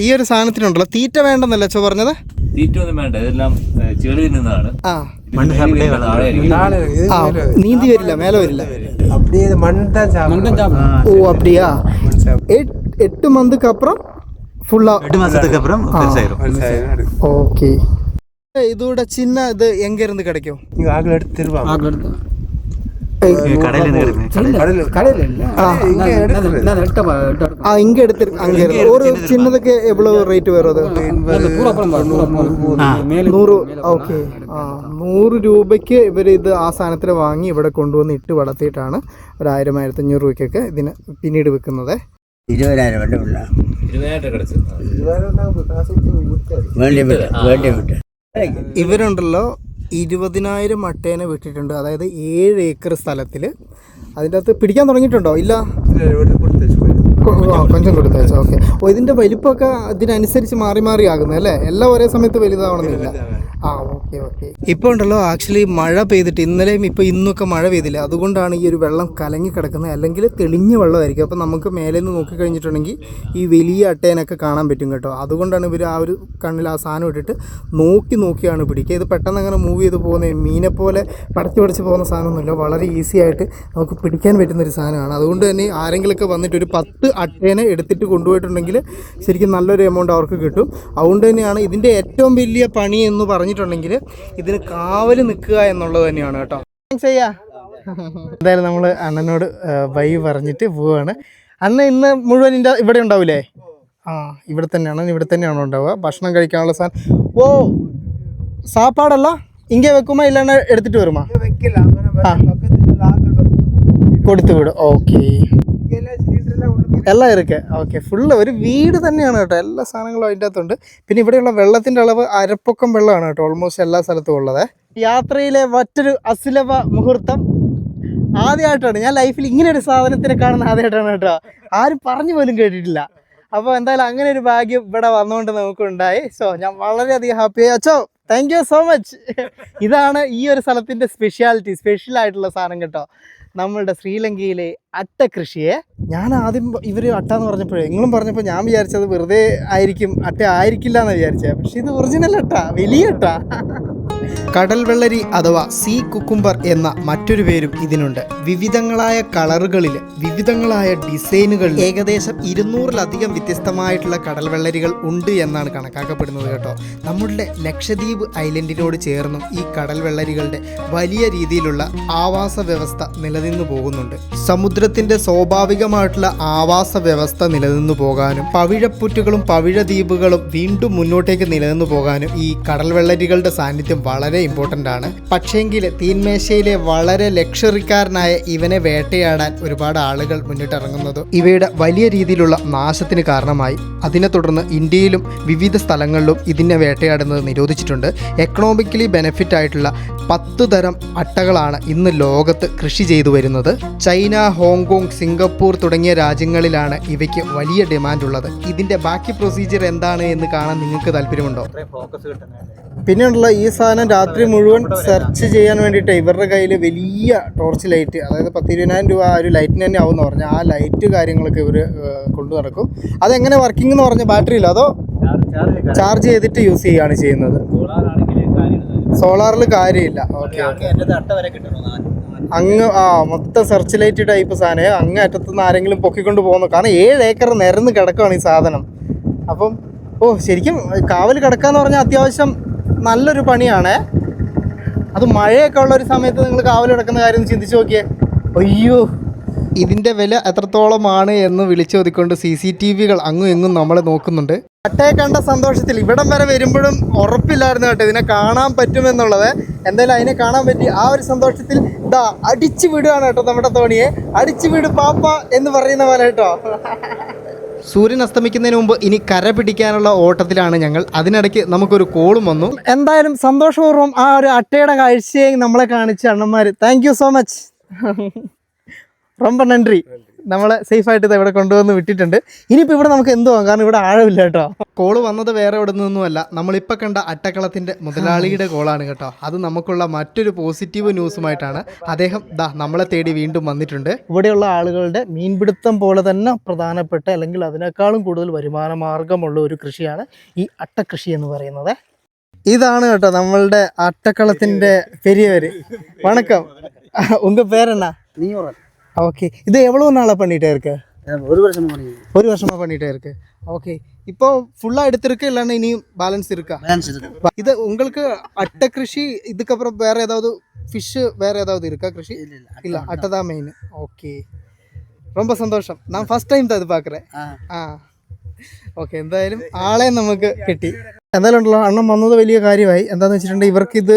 ഈ ഒരു സാധനത്തിനുണ്ടല്ലോ തീറ്റ വേണ്ടെന്നല്ലേ അച്ഛ പറഞ്ഞത് തീറ്റ ഒന്നും വേണ്ട ഇതെല്ലാം ഏ, ചെളിയിൽ നിന്നാണ് ആ മണ്ണ് സാപ്പിട്ടേ വെള്ളം താഴെയായിരിക്കും. ആ നീന്തി വരില്ല മേലെ വരില്ല அப்படியே இது மண் தான் சாப்பிடும் ഓ அப்படியா எட்- எட்டு மந்த்துக்கு அப்புறம் ஃபுல்லா எட்டு மாசத்துக்கு அப்புறம் பெருசாயிரும் ஓகே இதோட சின்ன இது எங்க இருந்து கிடைக்கும் நீங்க ஆகல எடுத்து தருவாங்க இங்க கடையில இருந்து கிடைக்கும் கடையில ஆ ஆ இங்க எடுத்து அங்க இருந்து ஒரு சின்னதுக்கு எவ்வளவு ரேட் வரும் அது നൂറ് ഓക്കെ ആ നൂറ് രൂപയ്ക്ക് ഇവർ ഇത് ആ സാധനത്തിൽ വാങ്ങി ഇവിടെ കൊണ്ടുവന്ന് ഇട്ട് വളർത്തിയിട്ടാണ് ഒരു ആയിരം ആയിരത്തി അഞ്ഞൂറ് രൂപയ്ക്കൊക്കെ ഇതിന് പിന്നീട് വിൽക്കുന്നത് ഇരുപതിനായിരം വേണ്ട പിള്ള ഇരുപതിനായിരം കിടച്ചു വേണ്ടി വിട്ട് വേണ്ടി വിട്ട് ഇവരുണ്ടല്ലോ ഇരുപതിനായിരം അട്ടേനെ വിട്ടിട്ടുണ്ട് അതായത് ഏഴ് ഏക്കർ സ്ഥലത്തിൽ അതിന്റെ അകത്ത് പിടിക്കാൻ തുടങ്ങിയിട്ടുണ്ടോ? ഇല്ല? കൊഞ്ചം കൊടുത്തേച്ചോ ഓക്കെ. ഓ ഇതിന്റെ വലിപ്പമൊക്കെ അതിനനുസരിച്ച് മാറി മാറി ആകുന്നത് അല്ലേ? എല്ലാം ഒരേ സമയത്ത് വലുതാവണമെന്നില്ല. ആ ഇപ്പോൾ ഉണ്ടല്ലോ ആക്ച്വലി മഴ പെയ്തിട്ട് ഇന്നലെയും ഇപ്പോൾ ഇന്നൊക്കെ മഴ പെയ്തില്ല. അതുകൊണ്ടാണ് ഈ ഒരു വെള്ളം കലങ്ങി കിടക്കുന്നത്. അല്ലെങ്കിൽ തെളിഞ്ഞ വെള്ളമായിരിക്കും. അപ്പോൾ നമുക്ക് മേലെ നിന്ന് നോക്കി കഴിഞ്ഞിട്ടുണ്ടെങ്കിൽ ഈ വലിയ അട്ടേനൊക്കെ കാണാൻ പറ്റും കേട്ടോ. അതുകൊണ്ടാണ് ഇവർ ആ ഒരു കണ്ണിൽ ആ സാധനം ഇട്ടിട്ട് നോക്കി നോക്കിയാണ് പിടിക്കുക. ഇത് പെട്ടെന്ന് അങ്ങനെ മൂവ് ചെയ്ത് പോകുന്ന മീനെ പോലെ പടച്ചു പടച്ച് പോകുന്ന സാധനമൊന്നുമില്ല. വളരെ ഈസി ആയിട്ട് നമുക്ക് പിടിക്കാൻ പറ്റുന്ന ഒരു സാധനമാണ്. അതുകൊണ്ട് തന്നെ ആരെങ്കിലുമൊക്കെ വന്നിട്ട് ഒരു പത്ത് അട്ടേനെ എടുത്തിട്ട് കൊണ്ടുപോയിട്ടുണ്ടെങ്കിൽ ശരിക്കും നല്ലൊരു എമൗണ്ട് അവർക്ക് കിട്ടും. അതുകൊണ്ട് തന്നെയാണ് ഇതിന്റെ ഏറ്റവും വലിയ പണി എന്ന് പറഞ്ഞിട്ടുണ്ടെങ്കിൽ ഇതിന് കാവൽ നിൽക്കുക എന്നുള്ളത് തന്നെയാണ് കേട്ടോ. എന്തായാലും നമ്മൾ അണ്ണനോട് വൈ പറഞ്ഞിട്ട് പോവാണ്. അന്ന് ഇന്ന് മുഴുവൻ ഇന്ത്യ ഇവിടെ ഉണ്ടാവില്ലേ ആ ഇവിടെ തന്നെയാണ്. ഇവിടെ തന്നെയാണ് ഉണ്ടാവുക? ഭക്ഷണം കഴിക്കാനുള്ള സാധനം ഓ സാപ്പാടല്ല? ഇങ്ങനെ വെക്കുമോ? ഇല്ലാണ്ട് എടുത്തിട്ട് വരുമോ? ആ. കൊടുത്തു വിടും. ഓക്കെ. എല്ലാം ഇരിക്കെ. ഓക്കെ ഫുള്ള് ഒരു വീട് തന്നെയാണ് കേട്ടോ. എല്ലാ സാധനങ്ങളും അതിന്റെ അകത്തുണ്ട്. പിന്നെ ഇവിടെയുള്ള വെള്ളത്തിന്റെ അളവ് അരപ്പൊക്കം വെള്ളമാണ് കേട്ടോ. ഓൾമോസ്റ്റ് എല്ലാ സ്ഥലത്തും ഉള്ളത്. യാത്രയിലെ മറ്റൊരു അസുലഭ മുഹൂർത്തം ആദ്യമായിട്ടാണ്. ഞാൻ ലൈഫിൽ ഇങ്ങനെ ഒരു സാധനത്തിനെ കാണുന്ന ആദ്യമായിട്ടാണ് കേട്ടോ. ആരും പറഞ്ഞു പോലും കേട്ടിട്ടില്ല. അപ്പോൾ എന്തായാലും അങ്ങനെ ഒരു ഭാഗ്യം ഇവിടെ വന്നുകൊണ്ട് നമുക്കുണ്ടായി. സോ ഞാൻ വളരെയധികം ഹാപ്പിയായി അച്ചോ താങ്ക് യു സോ മച്ച് ഇതാണ് ഈ ഒരു സ്ഥലത്തിന്റെ സ്പെഷ്യാലിറ്റി സ്പെഷ്യൽ ആയിട്ടുള്ള സാധനം കേട്ടോ. നമ്മളുടെ ശ്രീലങ്കയിലെ അട്ട കൃഷിയെ ഞാൻ ആദ്യം ഇവർ അട്ട എന്ന് പറഞ്ഞപ്പോഴേ നിങ്ങളും പറഞ്ഞപ്പോൾ ഞാൻ വിചാരിച്ചത് വെറുതെ ആയിരിക്കും അട്ട ആയിരിക്കില്ല എന്ന് വിചാരിച്ചത് പക്ഷെ ഇത് ഒറിജിനൽ അട്ട വലിയ അട്ട. കടൽ വെള്ളരി അഥവാ സീ കുക്കുംബർ എന്ന മറ്റൊരു പേരും ഇതിനുണ്ട്. വിവിധങ്ങളായ കളറുകളിൽ വിവിധങ്ങളായ ഡിസൈനുകളിൽ ഏകദേശം ഇരുന്നൂറിലധികം വ്യത്യസ്തമായിട്ടുള്ള കടൽ വെള്ളരികൾ ഉണ്ട് എന്നാണ് കണക്കാക്കപ്പെടുന്നത് കേട്ടോ. നമ്മുടെ ലക്ഷദ്വീപ് ഐലൻഡിനോട് ചേർന്നും ഈ കടൽവെള്ളരികളുടെ വലിയ രീതിയിലുള്ള ആവാസ വ്യവസ്ഥ നിലനിന്നു പോകുന്നുണ്ട്. സമുദ്രത്തിന്റെ സ്വാഭാവികമായിട്ടുള്ള ആവാസ വ്യവസ്ഥ നിലനിന്നു പോകാനും പവിഴപ്പുറ്റുകളും പവിഴദ്വീപുകളും വീണ്ടും മുന്നോട്ടേക്ക് നിലനിന്നു പോകാനും ഈ കടൽവെള്ളരികളുടെ സാന്നിധ്യം വളരെ ഇമ്പോർട്ടന്റ് ആണ്. പക്ഷേങ്കിൽ തീന്മേശയിലെ വളരെ ലക്ഷറിക്കാരനായ ഇവനെ വേട്ടയാടാൻ ഒരുപാട് ആളുകൾ മുന്നിട്ടിറങ്ങുന്നത് ഇവയുടെ വലിയ രീതിയിലുള്ള നാശത്തിന് കാരണമായി. അതിനെ തുടർന്ന് ഇന്ത്യയിലും വിവിധ സ്ഥലങ്ങളിലും ഇതിനെ വേട്ടയാടുന്നത് നിരോധിച്ചിട്ടുണ്ട്. എക്കണോമിക്കലി ബെനിഫിറ്റ് ആയിട്ടുള്ള പത്ത് തരം അട്ടകളാണ് ഇന്ന് ലോകത്ത് കൃഷി ചെയ്തു വരുന്നത്. ചൈന ഹോങ്കോങ് സിംഗപ്പൂർ തുടങ്ങിയ രാജ്യങ്ങളിലാണ് ഇവയ്ക്ക് വലിയ ഡിമാൻഡ് ഉള്ളത്. ഇതിന്റെ ബാക്കി പ്രൊസീജിയർ എന്താണ് എന്ന് കാണാൻ നിങ്ങൾക്ക് താല്പര്യമുണ്ടോ? പിന്നെയുള്ള ഈ സാധനം രാത്രി മുഴുവൻ സെർച്ച് ചെയ്യാൻ വേണ്ടിയിട്ട് ഇവരുടെ കയ്യിൽ വലിയ ടോർച്ച് ലൈറ്റ് അതായത് പത്തിരുപതിനായിരം രൂപ ആ ഒരു ലൈറ്റിന് തന്നെ ആവും എന്ന് പറഞ്ഞാൽ ആ ലൈറ്റ് കാര്യങ്ങളൊക്കെ ഇവർ കൊണ്ടു നടക്കും. അതെങ്ങനെ വർക്കിംഗ് എന്ന് പറഞ്ഞാൽ ബാറ്ററി ഇല്ല? അതോ ചാർജ് ചെയ്തിട്ട് യൂസ് ചെയ്യുകയാണ് ചെയ്യുന്നത്? സോളാറിൽ കാര്യമില്ല. ഓക്കെ അങ്ങ് ആ മൊത്തം സെർച്ച് ലൈറ്റ് ടൈപ്പ് സാധനം. അങ്ങ് അറ്റത്ത് നിന്ന് ആരെങ്കിലും പൊക്കിക്കൊണ്ട് പോകുന്നു. കാരണം ഏഴ് ഏക്കർ നിരന്ന് കിടക്കുകയാണ് ഈ സാധനം. അപ്പം ഓ ശരിക്കും കാവൽ കിടക്കാന്ന് പറഞ്ഞാൽ അത്യാവശ്യം നല്ലൊരു പണിയാണേ. അത് മഴയൊക്കെ ഉള്ള ഒരു സമയത്ത് നിങ്ങൾ കാവൽ കാര്യം ചിന്തിച്ചു നോക്കിയേ. അയ്യോ ഇതിന്റെ വില എത്രത്തോളമാണ് എന്ന് വിളിച്ചോതിക്കൊണ്ട് സി സി ടി വികൾ അങ്ങും ഇങ്ങും നമ്മളെ നോക്കുന്നുണ്ട്. അട്ടയെ കണ്ട സന്തോഷത്തിൽ ഇവിടം വരെ വരുമ്പോഴും ഉറപ്പില്ലായിരുന്നു കേട്ടോ ഇതിനെ കാണാൻ പറ്റുമെന്നുള്ളത്. എന്തായാലും അതിനെ കാണാൻ പറ്റി ആ ഒരു സന്തോഷത്തിൽ ഇതാ അടിച്ചു വിടുകയാണ് കേട്ടോ നമ്മുടെ തോണിയെ അടിച്ചു വിട് പാപ്പ എന്ന് പറയുന്ന പോലെ കേട്ടോ. സൂര്യൻ അസ്തമിക്കുന്നതിന് മുമ്പ് ഇനി കര പിടിക്കാനുള്ള ഓട്ടത്തിലാണ് ഞങ്ങൾ. അതിനിടയ്ക്ക് നമുക്കൊരു കോളും വന്നു. എന്തായാലും സന്തോഷപൂർവം ആ ഒരു അട്ടയുടെ കാഴ്ചയെ നമ്മളെ കാണിച്ച അണ്ണന്മാർ താങ്ക് സോ മച്ച് റൊമ്പ നന്ദി. നമ്മളെ സേഫ് ആയിട്ട് ഇത് ഇവിടെ കൊണ്ടുവന്ന് വിട്ടിട്ടുണ്ട്. ഇനിയിപ്പോൾ ഇവിടെ നമുക്ക് എന്തുവാ കാരണം ഇവിടെ ആഴമില്ല കേട്ടോ. കോൾ വന്നത് വേറെ ഇവിടെ നിന്നൊന്നുമല്ല. നമ്മളിപ്പോൾ കണ്ട അട്ടക്കളത്തിന്റെ മുതലാളിയുടെ കോളാണ് കേട്ടോ. അത് നമുക്കുള്ള മറ്റൊരു പോസിറ്റീവ് ന്യൂസുമായിട്ടാണ് അദ്ദേഹം ദാ നമ്മളെ തേടി വീണ്ടും വന്നിട്ടുണ്ട്. ഇവിടെയുള്ള ആളുകളുടെ മീൻപിടുത്തം പോലെ തന്നെ പ്രധാനപ്പെട്ട അല്ലെങ്കിൽ അതിനേക്കാളും കൂടുതൽ വരുമാന മാർഗമുള്ള ഒരു കൃഷിയാണ് ഈ അട്ടകൃഷി എന്ന് പറയുന്നത്. ഇതാണ് കേട്ടോ നമ്മളുടെ അട്ടക്കളത്തിന്റെ പെരിയവര്. വണക്കം. ഉങ്ക പേരെന്നാ? ஓகே இது எவ்வளோ நாளாக பண்ணிகிட்டே இருக்க ஒரு வருஷம் பண்ணி ஒரு வருஷமாக பண்ணிகிட்டே இருக்கு ஓகே இப்போ ஃபுல்லாக எடுத்திருக்கு இல்லைன்னா இனியும் பேலன்ஸ் இருக்கா பேலன்ஸ் இருக்கு இது உங்களுக்கு அட்டை கிருஷி இதுக்கப்புறம் வேற ஏதாவது ஃபிஷ்ஷு வேற ஏதாவது இருக்கா கிருஷி இல்ல இல்ல இல்லை அட்டை தான் மெயின் ஓகே ரொம்ப സന്തോഷം ഞാൻ ഫസ്റ്റ് ടൈം അത് പാക്കറേ ആ. ആ ഓക്കെ എന്തായാലും ആളെ നമുക്ക് കിട്ടി എന്തായാലും ഉണ്ടല്ലോ അണ്ണം വന്നത് വലിയ കാര്യമായി എന്താണെന്ന് വെച്ചിട്ടുണ്ടെങ്കിൽ ഇവർക്കിത്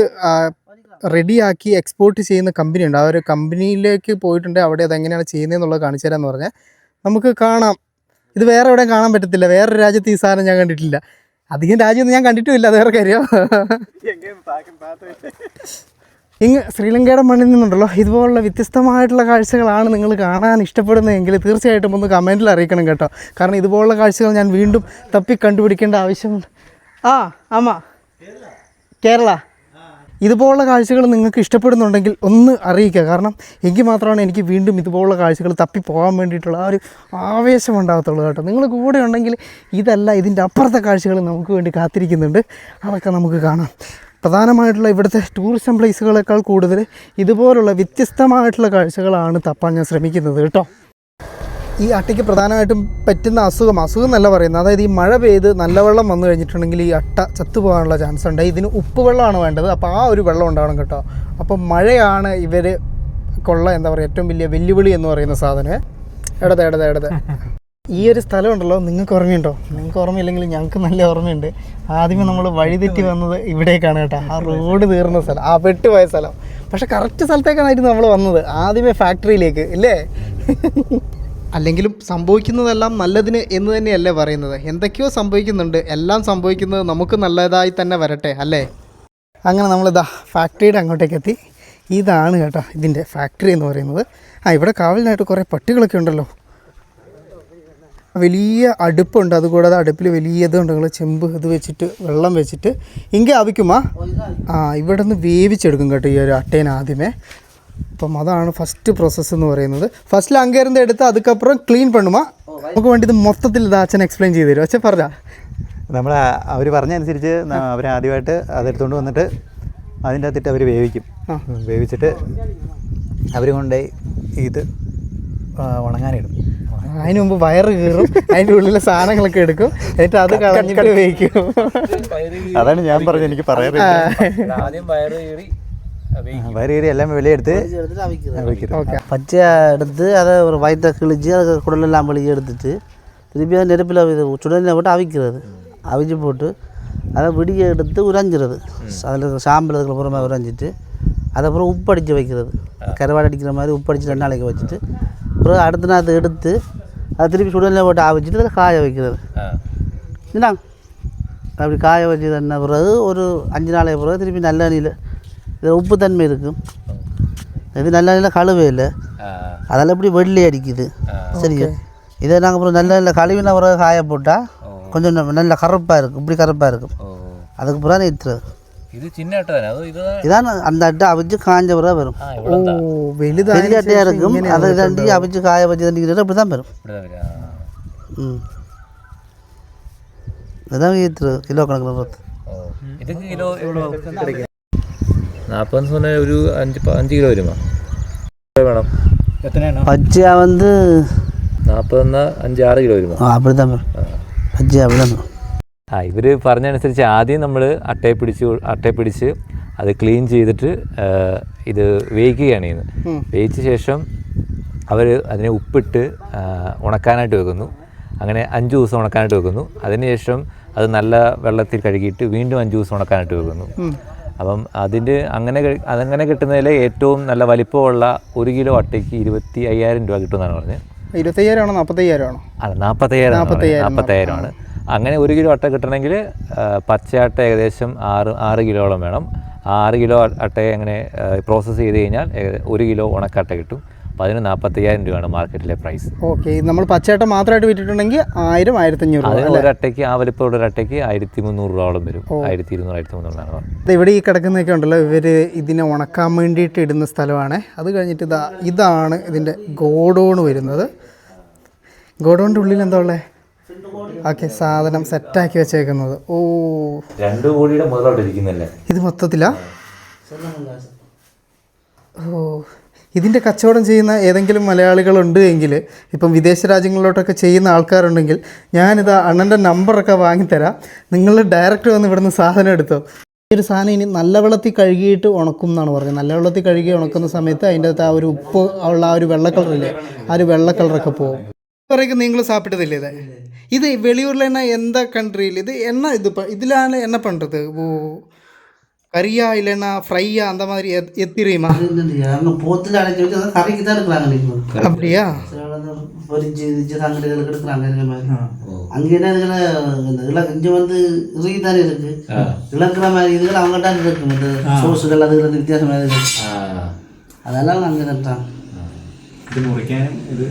റെഡിയാക്കി എക്സ്പോർട്ട് ചെയ്യുന്ന കമ്പനി ഉണ്ട് ആ ഒരു കമ്പനിയിലേക്ക് പോയിട്ടുണ്ട്. അവിടെ അത് എങ്ങനെയാണ് ചെയ്യുന്നതെന്നുള്ളത് കാണിച്ചു തരാമെന്ന് പറഞ്ഞാൽ നമുക്ക് കാണാം. ഇത് വേറെ എവിടെയും കാണാൻ പറ്റത്തില്ല. വേറെ രാജ്യത്ത് ഈ സാധനം ഞാൻ കണ്ടിട്ടില്ല. അധികം രാജ്യമൊന്നും ഞാൻ കണ്ടിട്ടുമില്ല. അത് വേറെ കാര്യം. ഇങ്ങ് ശ്രീലങ്കയുടെ മണ്ണിൽ നിന്നുണ്ടല്ലോ. ഇതുപോലുള്ള വ്യത്യസ്തമായിട്ടുള്ള കാഴ്ചകളാണ് നിങ്ങൾ കാണാൻ ഇഷ്ടപ്പെടുന്നതെങ്കിൽ തീർച്ചയായിട്ടും ഒന്ന് കമന്റിൽ അറിയിക്കണം കേട്ടോ. കാരണം ഇതുപോലുള്ള കാഴ്ചകൾ ഞാൻ വീണ്ടും തപ്പി കണ്ടുപിടിക്കേണ്ട ആവശ്യമുണ്ട്. ആ ആമാ കേരള. ഇതുപോലുള്ള കാഴ്ചകൾ നിങ്ങൾക്ക് ഇഷ്ടപ്പെടുന്നുണ്ടെങ്കിൽ ഒന്ന് അറിയിക്കുക. കാരണം എങ്കിൽ മാത്രമാണ് എനിക്ക് വീണ്ടും ഇതുപോലുള്ള കാഴ്ചകൾ തപ്പി പോകാൻ വേണ്ടിയിട്ടുള്ള ആ ഒരു ആവേശം ഉണ്ടാകത്തുള്ളൂ കേട്ടോ. നിങ്ങൾ കൂടെ ഉണ്ടെങ്കിൽ ഇതല്ല ഇതിന്റെ അപ്പുറത്തെ കാഴ്ചകൾ നമുക്ക് വേണ്ടി കാത്തിരിക്കുന്നുണ്ട്. അതൊക്കെ നമുക്ക് കാണാം. പ്രധാനമായിട്ടുള്ള ഇവിടുത്തെ ടൂറിസം പ്ലേസുകളേക്കാൾ കൂടുതൽ ഇതുപോലുള്ള വ്യത്യസ്തമായിട്ടുള്ള കാഴ്ചകളാണ് തപ്പാൻ ഞാൻ ശ്രമിക്കുന്നത് കേട്ടോ. ഈ അട്ടയ്ക്ക് പ്രധാനമായിട്ടും പറ്റുന്ന അസുഖം അസുഖം എന്നല്ല പറയുന്നത്. അതായത് ഈ മഴ പെയ്ത് നല്ല വെള്ളം വന്നു കഴിഞ്ഞിട്ടുണ്ടെങ്കിൽ ഈ അട്ട ചത്തുപോകാനുള്ള ചാൻസ് ഉണ്ട്. ഇതിന് ഉപ്പ് വെള്ളമാണ് വേണ്ടത്. അപ്പോൾ ആ ഒരു വെള്ളം ഉണ്ടാവണം കേട്ടോ. അപ്പോൾ മഴയാണ് ഇവർ കൊള്ള എന്താ പറയുക ഏറ്റവും വലിയ വെല്ലുവിളി എന്ന് പറയുന്ന സാധനം. ഇടത് ഇടത് ഇടത് ഈ ഒരു സ്ഥലം ഉണ്ടല്ലോ നിങ്ങൾക്ക് ഓർമ്മയുണ്ടോ? നിങ്ങൾക്ക് ഓർമ്മയില്ലെങ്കിൽ ഞങ്ങൾക്ക് നല്ല ഓർമ്മയുണ്ട്. ആദ്യമേ നമ്മൾ വഴിതെറ്റി വന്നത് ഇവിടേക്കാണ് കേട്ടോ. ആ റോഡ് തീർന്ന സ്ഥലം. ആ വെട്ടുപോയ സ്ഥലം. പക്ഷെ കറക്റ്റ് സ്ഥലത്തേക്കാണായിരുന്നു നമ്മൾ വന്നത്. ആദ്യമേ ഫാക്ടറിയിലേക്ക് ഇല്ലേ? അല്ലെങ്കിലും സംഭവിക്കുന്നതെല്ലാം നല്ലതിന് എന്ന് തന്നെയല്ലേ പറയുന്നത്. എന്തൊക്കെയോ സംഭവിക്കുന്നുണ്ട്. എല്ലാം സംഭവിക്കുന്നത് നമുക്ക് നല്ലതായി തന്നെ വരട്ടെ അല്ലേ? അങ്ങനെ നമ്മളിതാ ഫാക്ടറിയുടെ അങ്ങോട്ടേക്ക് എത്തി ഇതാണ് കേട്ടോ ഇതിന്റെ ഫാക്ടറി എന്ന് പറയുന്നത്. ആ ഇവിടെ കാവലിനായിട്ട് കുറേ പട്ടികളൊക്കെ ഉണ്ടല്ലോ. വലിയ അടുപ്പുണ്ട്. അതുകൂടാതെ അടുപ്പിൽ വലിയ ഇതുണ്ട്. നിങ്ങൾ ചെമ്പ് ഇത് വെച്ചിട്ട് വെള്ളം വെച്ചിട്ട്. ഇങ്ങനെ ആവിക്കുമാ? ആ ഇവിടെ നിന്ന് വേവിച്ചെടുക്കും കേട്ടോ ഈ ഒരു അട്ടേനെ ആദ്യമേ. അപ്പം അതാണ് ഫസ്റ്റ് പ്രോസസ്സ് എന്ന് പറയുന്നത്. ഫസ്റ്റിൽ അങ്കേരുന്ന് എടുത്ത് അതുക്കപ്പുറം ക്ലീൻ പണുമാ നമുക്ക് വേണ്ടി ഇത് മൊത്തത്തിൽ ഇത് അച്ഛൻ എക്സ്പ്ലെയിൻ ചെയ്ത് തരും. അച്ഛൻ പറഞ്ഞാ? നമ്മൾ അവർ പറഞ്ഞനുസരിച്ച് അവർ ആദ്യമായിട്ട് അതെടുത്തുകൊണ്ട് വന്നിട്ട് അതിന്റെ അകത്തിട്ട് അവർ വേവിക്കും. വേവിച്ചിട്ട് അവർ കൊണ്ടുപോയി ഇത് ഉണങ്ങാനിടും. അതിന് മുമ്പ് വയറ് കീറും അതിന്റെ ഉള്ളിലെ സാധനങ്ങളൊക്കെ എടുക്കും എന്നിട്ട് അത് കളഞ്ഞിട്ട് വേവിക്കും. അതാണ് ഞാൻ പറഞ്ഞത് എനിക്ക് പറയാറില്ല ആദ്യം വയറ് കീറി வயிறு எல்லாமே வெளியே எடுத்து வைக்கிறது பச்சையாக எடுத்து அதை ஒரு வயிற்றை கிழிச்சு அதை குடல் எல்லாம் வெளியே எடுத்துட்டு திருப்பி அதை நெருப்பில் சுடலில் போட்டு அவிக்கிறது. அவிச்சு போட்டு அதை விடிய எடுத்து உறைஞ்சிறது. அதில் இருக்கிற சாம்பல் அதுக்கு புறமா உறைஞ்சிட்டு அதுக்கப்புறம் உப்படிச்சு வைக்கிறது. கருவாடு அடிக்கிற மாதிரி உப்படிச்சு ரெண்டு நாளைக்கு வச்சுட்டு அப்புறம் அடுத்த நாள் அதை எடுத்து அதை திருப்பி சுடலில் போட்டு அவிச்சிட்டு அதை காய வைக்கிறது. என்னங்க அப்படி காய வச்சு என்ன பிறகு ஒரு அஞ்சு நாளைக்கு பிறகு திருப்பி நல்லெண்ணியில் இதில் உப்பு தன்மை இருக்கும் இது நல்ல நல்ல கழுவே இல்லை. அதெல்லாம் எப்படி வெள்ளி அடிக்குது? சரியா? இதை நாங்கள் அப்புறம் நல்ல நல்ல கழுவின ஒரு காய போட்டால் கொஞ்சம் நல்ல கருப்பாக இருக்கும். இப்படி கருப்பாக இருக்கும். அதுக்கு பிறகு ஏற்றுறது இது சின்ன இதான் அந்த அட்டை அவிச்சு காஞ்ச பிறகு வரும். பெரிய அட்டையாக இருக்கும். அதை தண்டி அவிச்சு காய வச்சு தண்டிக்கிட்டு அப்படி தான் வரும். ம். இதுதான் ஏற்றுறது கிலோ கணக்கில் இதுக்கு கிலோ எவ்வளோ கிடைக்கும். നാൽപ്പതെന്ന് പറഞ്ഞാൽ ഒരു അഞ്ച് പ- അഞ്ച് കിലോ വരുമോ വേണം பச்சையாக வந்து നാൽപ്പതെന്നാ അഞ്ച് ആറ് കിലോ വരുമോ ஆ, அப்படி தான் வரும் பச்சையாக அப்படி தான் வரும் ആ ഇവർ പറഞ്ഞനുസരിച്ച് ആദ്യം നമ്മൾ അട്ടയെ പിടിച്ച് കൊ- അട്ടയെ പിടിച്ച് അത് ക്ലീൻ ചെയ്തിട്ട് ആ, ഇത് വേവിക്കുകയാണ് ചെയ്യുന്നത് വേവിച്ച ശേഷം അവർ അതിനെ ഉപ്പിട്ട് ആ, ഉണക്കാനായിട്ട് വെക്കുന്നു അങ്ങനെ അഞ്ച് ദിവസം ഉണക്കാനായിട്ട് വെക്കുന്നു അതിനുശേഷം അത് നല്ല വെള്ളത്തിൽ കഴുകിയിട്ട് വീണ്ടും അഞ്ച് ദിവസം ഉണക്കാനായിട്ട് വെക്കുന്നു അപ്പം അതിന്റെ അങ്ങനെ അതങ്ങനെ കിട്ടുന്നതിൽ ഏറ്റവും നല്ല വലിപ്പമുള്ള ഒരു കിലോ അട്ടയ്ക്ക് ഇരുപത്തി അയ്യായിരം രൂപ കിട്ടുമെന്നാണ് പറഞ്ഞത്. ഇരുപത്തയ്യായിരം ആണോ നാൽപ്പത്തയ്യായിരം ആണോ അല്ല നാൽപ്പത്തയ്യായിരം നാൽപ്പത്തയ്യായിരമാണ്. അങ്ങനെ ഒരു കിലോ അട്ട കിട്ടണമെങ്കിൽ പച്ചയാട്ട ഏകദേശം ആറ് ആറ് കിലോളം വേണം. ആറ് കിലോ അട്ടയെ അങ്ങനെ പ്രോസസ്സ് ചെയ്ത് കഴിഞ്ഞാൽ ഒരു കിലോ ഉണക്കട്ട കിട്ടും. അതിന് നാൽപ്പത്തയ്യായിരം രൂപയാണ് മാർക്കറ്റിലെ പ്രൈസ് ഓക്കെ നമ്മൾ പച്ചയാട്ട മാത്രമായിട്ട് വിറ്റിട്ടുണ്ടെങ്കിൽ ആയിരം ആയിരത്തഞ്ഞൂറ് രൂപ അതിന് ഒരു അട്ടയ്ക്ക് ആ വലിപ്പമുള്ള ഒരു അട്ടയ്ക്ക് ആയിരത്തി മുന്നൂറ് രൂപയോളം വരും. ആയിരത്തി ഇരുന്നൂറ് ആയിരത്തി മുന്നൂറാണ് പറഞ്ഞത് ഇവിടെ ഈ കിടക്കുന്നൊക്കെ ഉണ്ടല്ലോ ഇവർ ഇതിനെ ഉണക്കാൻ വേണ്ടിയിട്ട് ഇടുന്ന സ്ഥലമാണ്. അത് കഴിഞ്ഞിട്ട് ഇതാ ഇതാണ് ഇതിന്റെ ഗോഡൗൺ വരുന്നത്. ഗോഡോണിന്റെ ഉള്ളിൽ എന്താ ഉള്ളത് ഓക്കെ സാധനം സെറ്റാക്കി വെച്ചേക്കുന്നത്. ഓ. രണ്ട് കോടിയുടെ മുതലോട്ട് ഇരിക്കുന്നല്ലേ? ഇത് മൊത്തത്തിലാ? ഓ. ഇതിന്റെ കച്ചവടം ചെയ്യുന്ന ഏതെങ്കിലും മലയാളികളുണ്ട് എങ്കിൽ ഇപ്പം വിദേശ രാജ്യങ്ങളിലോട്ടൊക്കെ ചെയ്യുന്ന ആൾക്കാരുണ്ടെങ്കിൽ ഞാനിത് അണ്ണന്റെ നമ്പറൊക്കെ വാങ്ങിത്തരാം. നിങ്ങൾ ഡയറക്റ്റ് വന്ന് ഇവിടുന്ന് സാധനം എടുത്തോ. ഈ ഒരു സാധനം ഇനി നല്ല വെള്ളത്തിൽ കഴുകിയിട്ട് ഉണക്കും എന്നാണ് പറഞ്ഞത്. നല്ല വെള്ളത്തിൽ കഴുകി ഉണക്കുന്ന സമയത്ത് അതിന്റെ അകത്ത് ആ ഒരു ഉപ്പ് ഉള്ള ആ ഒരു വെള്ള കളറില്ലേ ആ ഒരു വെള്ള കളറൊക്കെ പോകും. പറയുക നിങ്ങൾ സാപ്പിട്ടതില്ലേ ഇത്? ഇത് വെളിയൂരിലെ എണ്ണ എന്താ കൺട്രിയിൽ ഇത് എണ്ണ ഇതിപ്പോൾ ഇതിലാണ് എണ്ണ പണ്ടത് ഓ. கறியா இல்லைன்னா ஃப்ரையா அந்த மாதிரி எத்திரியுமா போத்தில் அடைச்சி வச்சு கறிக்கு தான் இருக்கிறாங்க அப்படியா பொரிஞ்சு இரிஞ்சு தாங்க எடுக்கிறாங்க இந்த மாதிரி அங்கே என்ன இதுகளை இல கொஞ்சம் வந்து இறுகி தானே இருக்கு இழக்கிற மாதிரி இதுகள் அவங்க தான் இருக்கு இந்த சோர்ஸுகள் அதுகள் வித்தியாசமாக இருக்கு அதெல்லாம் அங்கே தான் இது முறைக்கானும் இது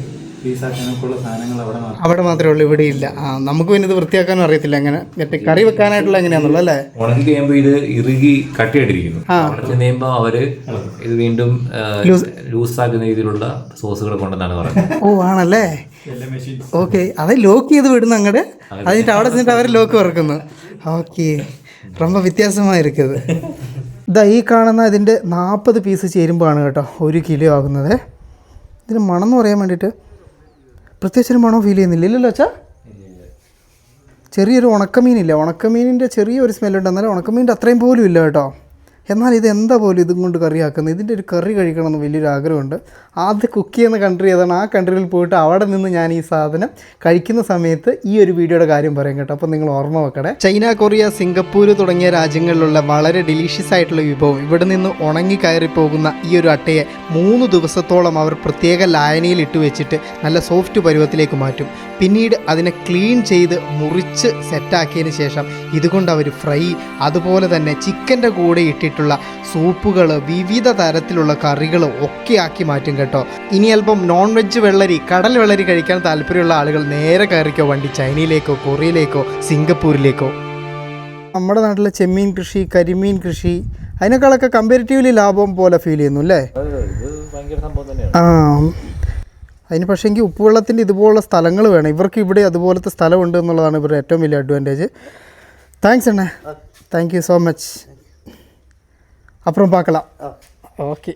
പീസാക്കാനൊക്കെയുള്ള സാധനങ്ങൾ അവിടെ അവിടെ മാത്രമേ ഉള്ളൂ ഇവിടെ ഇല്ല. നമുക്ക് പിന്നെ ഇത് വൃത്തിയാക്കാനും അറിയത്തില്ല. എങ്ങനെ കറി വെക്കാനായിട്ടുള്ള എങ്ങനെയാണെന്നുള്ളത് അല്ലേ? ഉണങ്ങി കഴിയുമ്പോൾ ഇത് ഇറുകി കട്ടിയായിട്ടിരിക്കുന്നു. ഉണക്കി കഴിയുമ്പോൾ അവർ ഇത് വീണ്ടും ലൂസാക്കുന്ന രീതിയിലുള്ള സോസുകൾ കൊണ്ടെന്നാണ് പറയുന്നത്. ഓ ആണല്ലേ? ഓക്കെ. അത് ലോക്ക് ചെയ്ത് വിടുന്നു അങ്ങോട്ട് അതിനിട്ട് അവിടെ ചെന്നിട്ട് അവർ ലോക്ക് വറക്കുന്നു. ഓക്കെ. ரொம்ப വ്യത്യാസമായിരിക്കുന്നത് ഇതാ ഈ കാണുന്ന ഇതിന്റെ നാൽപ്പത് പീസ് ചേരുമ്പോഴാണ് കേട്ടോ ഒരു കിലോ ആകുന്നത്. ഇതിന് മണം എന്ന് പറയാൻ വേണ്ടിയിട്ട് പ്രത്യേകിച്ചൊരു മണം ഫീൽ ചെയ്യുന്നില്ല. ഇല്ലല്ലോ അച്ഛാ? ചെറിയൊരു ഉണക്കമീനില്ല? ഉണക്കമീനിന്റെ ചെറിയൊരു സ്മെല്ലുണ്ട് എന്നാലും ഉണക്കമീനിന്റെ അത്രയും പോലും ഇല്ല കേട്ടോ. എന്നാൽ ഇത് എന്താ പോലും ഇതും കൊണ്ട് കറിയാക്കുന്നത്? ഇതിന്റെ ഒരു കറി കഴിക്കണമെന്ന് വലിയൊരു ആഗ്രഹമുണ്ട്. ആദ്യം കുക്ക് ചെയ്യുന്ന കൺട്രി ഏതാണ്? ആ കൺട്രിയിൽ പോയിട്ട് അവിടെ നിന്ന് ഞാൻ ഈ സാധനം കഴിക്കുന്ന സമയത്ത് ഈ ഒരു വീഡിയോയുടെ കാര്യം പറയാം കേട്ടോ. അപ്പോൾ നിങ്ങൾ ഓർമ്മ വെക്കണേ. ചൈന കൊറിയ സിംഗപ്പൂർ തുടങ്ങിയ രാജ്യങ്ങളിലുള്ള വളരെ ഡിലീഷ്യസ് ആയിട്ടുള്ള വിഭവം. ഇവിടെ നിന്ന് ഉണങ്ങി കയറി പോകുന്ന ഈ ഒരു അട്ടയെ മൂന്ന് ദിവസത്തോളം അവർ പ്രത്യേക ലായനിയിൽ ഇട്ട് വെച്ചിട്ട് നല്ല സോഫ്റ്റ് പരുവത്തിലേക്ക് മാറ്റും. പിന്നീട് അതിനെ ക്ലീൻ ചെയ്ത് മുറിച്ച് സെറ്റാക്കിയതിന് ശേഷം ഇതുകൊണ്ട് അവർ ഫ്രൈ അതുപോലെ തന്നെ ചിക്കന്റെ കൂടെ ഇട്ടിട്ടുള്ള സൂപ്പുകൾ വിവിധ തരത്തിലുള്ള കറികൾ ഒക്കെ ആക്കി മാറ്റും കേട്ടോ. ഇനി അല്പം നോൺ വെജ് വെള്ളരി കടൽ വെള്ളരി കഴിക്കാൻ താല്പര്യമുള്ള ആളുകൾ നേരെ കയറിക്കോ വണ്ടി ചൈനയിലേക്കോ കൊറിയയിലേക്കോ സിംഗപ്പൂരിലേക്കോ. നമ്മുടെ നാട്ടിലെ ചെമ്മീൻ കൃഷി കരിമീൻ കൃഷി അതിനേക്കാളൊക്കെ കമ്പാരിറ്റീവ്ലി ലാഭം പോലെ ഫീൽ ചെയ്യുന്നു അല്ലേ? ആ. അതിന് പക്ഷേങ്കിൽ ഉപ്പുവെള്ളത്തിന്റെ ഇതുപോലുള്ള സ്ഥലങ്ങൾ വേണം. ഇവർക്ക് ഇവിടെ അതുപോലത്തെ സ്ഥലമുണ്ട് എന്നുള്ളതാണ് ഇവരുടെ ഏറ്റവും വലിയ അഡ്വാന്റേജ് താങ്ക്സ് അണ്ണേ. താങ്ക് യു സോ മച്ച് അപ്പുറം പാക്കലാം. ഓക്കെ.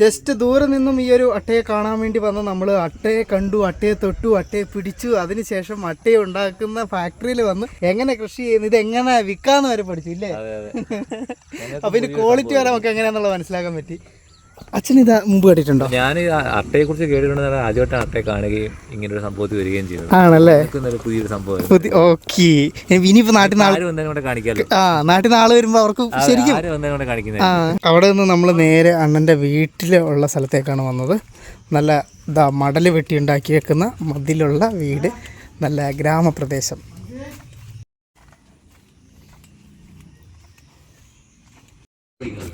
ജസ്റ്റ് ദൂരെ നിന്നും ഈ ഒരു അട്ടയെ കാണാൻ വേണ്ടി വന്ന നമ്മൾ അട്ടയെ കണ്ടു അട്ടയെ തൊട്ടു അട്ടയെ പിടിച്ചു. അതിനുശേഷം അട്ടയെ ഉണ്ടാക്കുന്ന ഫാക്ടറിയിൽ വന്ന് എങ്ങനെ കൃഷി ചെയ്യുന്നു ഇത് എങ്ങനെ വിൽക്കാന്ന് വരെ പഠിച്ചു ഇല്ലേ? അപ്പൊ ഇതിന്റെ ക്വാളിറ്റി വരെ നമുക്ക് എങ്ങനെയാന്നുള്ളത് മനസ്സിലാക്കാൻ പറ്റി. അച്ഛൻ ഇത് മുമ്പ് കേട്ടിട്ടുണ്ടോ? ഞാൻ അട്ടയെ കുറിച്ച് കേട്ടിട്ടുണ്ടെന്ന് ആദ്യമായിട്ടാണ് അട്ടയെ കാണുകയും ഇങ്ങനൊരു സംഭവത്തിൽ വരികയും ചെയ്തത് ആണല്ലേ? പുതിയൊരു സംഭവം ഓക്കെ. ഇനിയിപ്പോ നാട്ടിൽ നിന്ന് ആ നാട്ടിൽ നിന്ന് ആൾ വരുമ്പോ അവർക്ക് ശരിക്കും അവിടെ നിന്ന് നമ്മൾ നേരെ അണ്ണന്റെ വീട്ടിലുള്ള സ്ഥലത്തേക്കാണ് വന്നത്. നല്ല ഇതാ മടൽ വെട്ടി ഉണ്ടാക്കിയേക്കുന്ന മതിലുള്ള വീട്. നല്ല ഗ്രാമപ്രദേശം.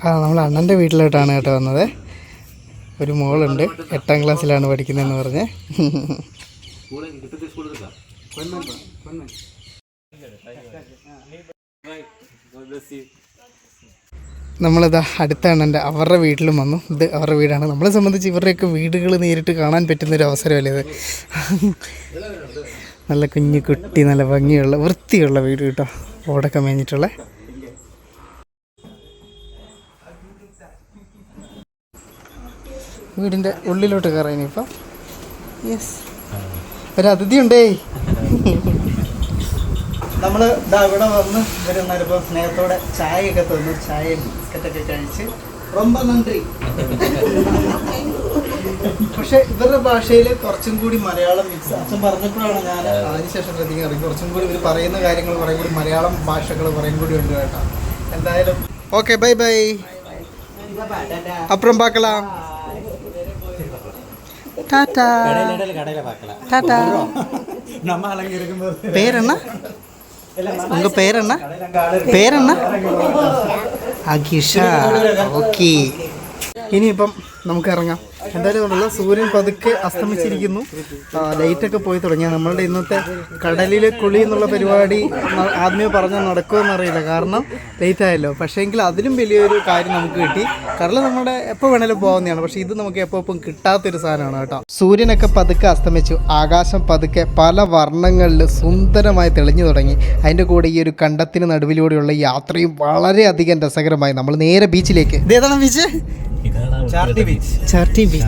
ആ നമ്മൾ അണ്ണന്റെ വീട്ടിലോട്ടാണ് കേട്ടോ വന്നത്. ഒരു മോളുണ്ട് എട്ടാം ക്ലാസ്സിലാണ് പഠിക്കുന്നതെന്ന് പറഞ്ഞ്. നമ്മളിതാ അടുത്ത അണ്ണന്റെ അവരുടെ വീട്ടിലും വന്നു. ഇത് അവരുടെ വീടാണ്. നമ്മളെ സംബന്ധിച്ച് ഇവരുടെയൊക്കെ വീടുകൾ നേരിട്ട് കാണാൻ പറ്റുന്നൊരു അവസരമല്ലേ ഇത്? നല്ല കുഞ്ഞു കുട്ടി നല്ല ഭംഗിയുള്ള വൃത്തിയുള്ള വീട് കേട്ടോ. ഓടൊക്കെ മേഞ്ഞിട്ടുള്ള. വീടിന്റെ ഉള്ളിലോട്ട് കയറാൻ ഇനിയിപ്പം. യെസ് ഒരു അതിഥി ഉണ്ടേ. നമ്മൾ ഇവിടെ വന്ന് വരുന്നവരിപ്പോൾ സ്നേഹത്തോടെ ചായയൊക്കെ തന്നു. ചായ ബിസ്ക്കറ്റൊക്കെ കഴിച്ച്. റൊമ്പ നന്ദി. പക്ഷെ ഇവരുടെ ഭാഷയിൽ കുറച്ചും കൂടി മലയാളം മിക്സ് അച്ഛൻ പറഞ്ഞപ്പോഴാണ് ഞാൻ അതിനുശേഷം ശ്രദ്ധിക്കാൻ അറിയും. കുറച്ചും കൂടി ഇവർ പറയുന്ന കാര്യങ്ങൾ കുറേ കൂടി മലയാളം ഭാഷകൾ കുറേ കൂടി ഉണ്ട് കേട്ടോ. എന്തായാലും ഓക്കെ ബൈ ബൈ അപ്പുറം പാക്കലാം. ടാറ്റാ ടാറ്റാ പേരെണ്ണ உங்க பேர் என்ன பேர் என்ன അഖിഷ ഓക്കെ ഇനിയിപ്പം നമുക്ക് ഇറങ്ങാം എന്തായാലും ഉണ്ടല്ലോ സൂര്യൻ പതുക്കെ അസ്തമിച്ചിരിക്കുന്നു. ലൈറ്റൊക്കെ പോയി തുടങ്ങിയ നമ്മളുടെ ഇന്നത്തെ കടലിലെ കുളി എന്നുള്ള പരിപാടി ആദ്യമേ പറഞ്ഞാൽ നടക്കുമെന്ന് അറിയില്ല കാരണം ലൈറ്റ് ആയല്ലോ. പക്ഷേ എങ്കിൽ അതിലും വലിയൊരു കാര്യം നമുക്ക് കിട്ടി. കടൽ നമ്മുടെ എപ്പോൾ വേണേലും പോകുന്നതാണ് പക്ഷേ ഇത് നമുക്ക് എപ്പോൾ എപ്പം കിട്ടാത്തൊരു സാധനമാണ് കേട്ടോ. സൂര്യനൊക്കെ പതുക്കെ അസ്തമിച്ചു. ആകാശം പതുക്കെ പല വർണങ്ങളിൽ സുന്ദരമായി തെളിഞ്ഞു തുടങ്ങി. അതിന്റെ കൂടെ ഈ ഒരു കണ്ടത്തിന് നടുവിലൂടെയുള്ള യാത്രയും വളരെയധികം രസകരമായി. നമ്മൾ നേരെ ബീച്ചിലേക്ക് ഇതേതാണ് beach Chatty beach Chatty beach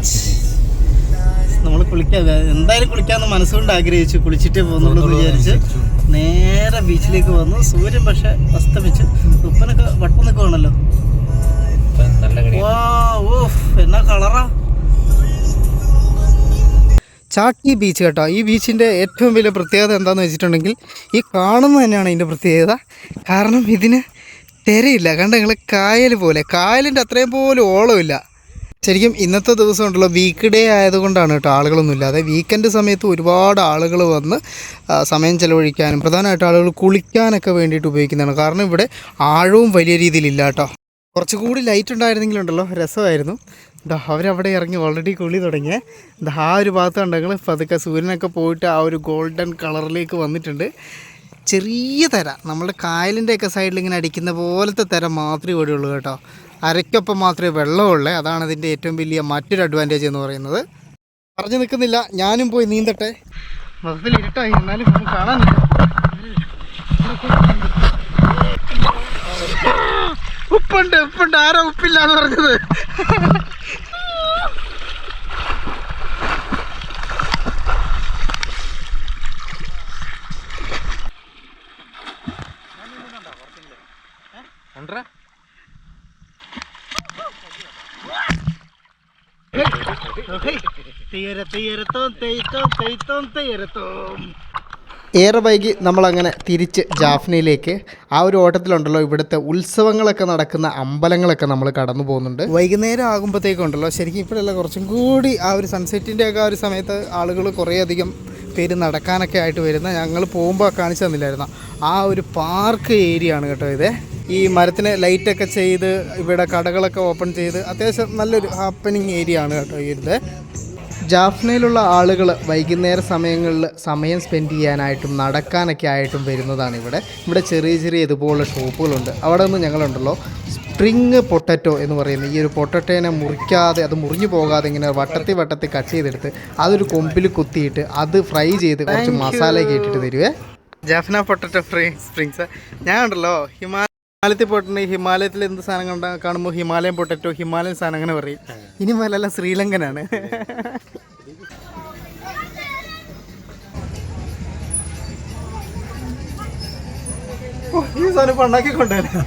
നമ്മൾ കുളിക്കാൻ എന്തായാലും കുളിക്കാമെന്ന് മനസ്സുകൊണ്ട് ആഗ്രഹിച്ചു. കുളിച്ചിട്ടേ പോകുന്നുള്ളൂ എന്ന് വിചാരിച്ച് നേരെ ബീച്ചിലേക്ക് വന്നു. സൂര്യൻ പക്ഷെ അസ്തമിച്ചു. ഉപ്പനൊക്കെ വട്ടം നിൽക്കുവാണല്ലോ എന്നാ കളറാ ചാട്ടി ബീച്ച് കേട്ടോ. ഈ ബീച്ചിന്റെ ഏറ്റവും വലിയ പ്രത്യേകത എന്താണെന്ന് വെച്ചിട്ടുണ്ടെങ്കിൽ ഈ കാണുന്നത് തന്നെയാണ് ഇതിന്റെ പ്രത്യേകത. കാരണം ഇതിന് തിരയില്ല. കണ്ട നിങ്ങൾ കായൽ പോലെ. കായലിന്റെ അത്രയും പോലും ഓളമില്ല. ശരിക്കും ഇന്നത്തെ ദിവസം ഉണ്ടല്ലോ വീക്ക് ഡേ ആയതുകൊണ്ടാണ് കേട്ടോ ആളുകളൊന്നും ഇല്ലാതെ. വീക്കെൻഡ് സമയത്ത് ഒരുപാട് ആളുകൾ വന്ന് സമയം ചെലവഴിക്കാനും പ്രധാനമായിട്ട് ആളുകൾ കുളിക്കാനൊക്കെ വേണ്ടിയിട്ട് ഉപയോഗിക്കുന്നതാണ്. കാരണം ഇവിടെ ആഴവും വലിയ രീതിയിലില്ല കേട്ടോ. കുറച്ചുകൂടി ലൈറ്റ് ഉണ്ടായിരുന്നെങ്കിലുണ്ടല്ലോ രസമായിരുന്നു. എന്താ അവരവിടെ ഇറങ്ങി ഓൾറെഡി കുളി തുടങ്ങിയ. എന്താ ആ ഒരു ഭാഗത്ത് കണ്ടെങ്കിൽ പതുക്കെ സൂര്യനൊക്കെ പോയിട്ട് ആ ഒരു ഗോൾഡൻ കളറിലേക്ക് വന്നിട്ടുണ്ട്. ചെറിയ തര നമ്മുടെ കായലിന്റെയൊക്കെ സൈഡിൽ ഇങ്ങനെ അടിക്കുന്ന പോലത്തെ തര മാത്രമേ ഇവിടെയുള്ളൂ കേട്ടോ. അരയ്ക്കൊപ്പം മാത്രമേ വെള്ളമുള്ളേ. അതാണ് ഇതിന്റെ ഏറ്റവും വലിയ മറ്റൊരു അഡ്വാന്റേജ് എന്ന് പറയുന്നത്. പറഞ്ഞു നിൽക്കുന്നില്ല. ഞാനും പോയി നീന്തട്ടെ. മൊത്തത്തിൽ ഇരുട്ടായി. എന്നാലും ഒന്നും കാണാനില്ല ഉപ്പുണ്ട് ഉപ്പുണ്ട്. ആരാ ഉപ്പില്ല എന്ന് പറഞ്ഞത് ഏറെ വൈകി നമ്മളങ്ങനെ തിരിച്ച് ജാഫ്നയിലേക്ക് ആ ഒരു ഓട്ടത്തിലുണ്ടല്ലോ. ഇവിടുത്തെ ഉത്സവങ്ങളൊക്കെ നടക്കുന്ന അമ്പലങ്ങളൊക്കെ നമ്മൾ കടന്നു പോകുന്നുണ്ട്. വൈകുന്നേരം ആകുമ്പോഴത്തേക്കുണ്ടല്ലോ. ശരിക്കും ഇപ്പോഴല്ല കുറച്ചും കൂടി ആ ഒരു സൺസെറ്റിന്റെ ഒക്കെ ആ ഒരു സമയത്ത് ആളുകൾ കുറേയധികം പേര് നടക്കാനൊക്കെ ആയിട്ട് വരുന്ന ഞങ്ങൾ പോകുമ്പോൾ കാണിച്ചു തന്നില്ലായിരുന്നു? ആ ഒരു പാർക്ക് ഏരിയ ആണ് കേട്ടോ ഇത്. ഈ മരത്തിന് ലൈറ്റൊക്കെ ചെയ്ത് ഇവിടെ കടകളൊക്കെ ഓപ്പൺ ചെയ്ത് അത്യാവശ്യം നല്ലൊരു ഹാപ്പനിങ് ഏരിയ ആണ് കേട്ടോ ഈ ഇത് ജാഫ്നയിലുള്ള ആളുകൾ വൈകുന്നേര സമയങ്ങളിൽ സമയം സ്പെൻഡ് ചെയ്യാനായിട്ടും നടക്കാനൊക്കെ ആയിട്ടും വരുന്നതാണ് ഇവിടെ. ഇവിടെ ചെറിയ ചെറിയ ഇതുപോലുള്ള ഷോപ്പുകളുണ്ട്. അവിടെ നിന്ന് ഞങ്ങളുണ്ടല്ലോ. സ്പ്രിങ് പൊട്ടറ്റോ എന്ന് പറയുന്ന ഈ ഒരു പൊട്ടറ്റോനെ മുറിക്കാതെ അത് മുറിഞ്ഞു പോകാതെ ഇങ്ങനെ വട്ടത്തി വട്ടത്തി കട്ട് ചെയ്തെടുത്ത് അതൊരു കൊമ്പിൽ കുത്തിയിട്ട് അത് ഫ്രൈ ചെയ്ത് കുറച്ച് മസാലയൊക്കെ ഇട്ടിട്ട് തരുവേ. ജാഫ്ന പൊട്ടറ്റോ ഫ്രൈ സ്പ്രിങ്സ് ഞാൻ ഉണ്ടല്ലോ ഹിമാലയത്തിൽ പോയിട്ടുണ്ട്. ഹിമാലയത്തിൽ എന്ത് സാധനം കണ്ടാ കാണുമ്പോൾ ഹിമാലയൻ പൊട്ടറ്റോ ഹിമാലയൻ സാധനം അങ്ങനെ പറയും. ഇനി മലല്ല ശ്രീലങ്കനാണ്. ഈ സാധനം പണ്ടാക്കി കൊണ്ടുവരാം.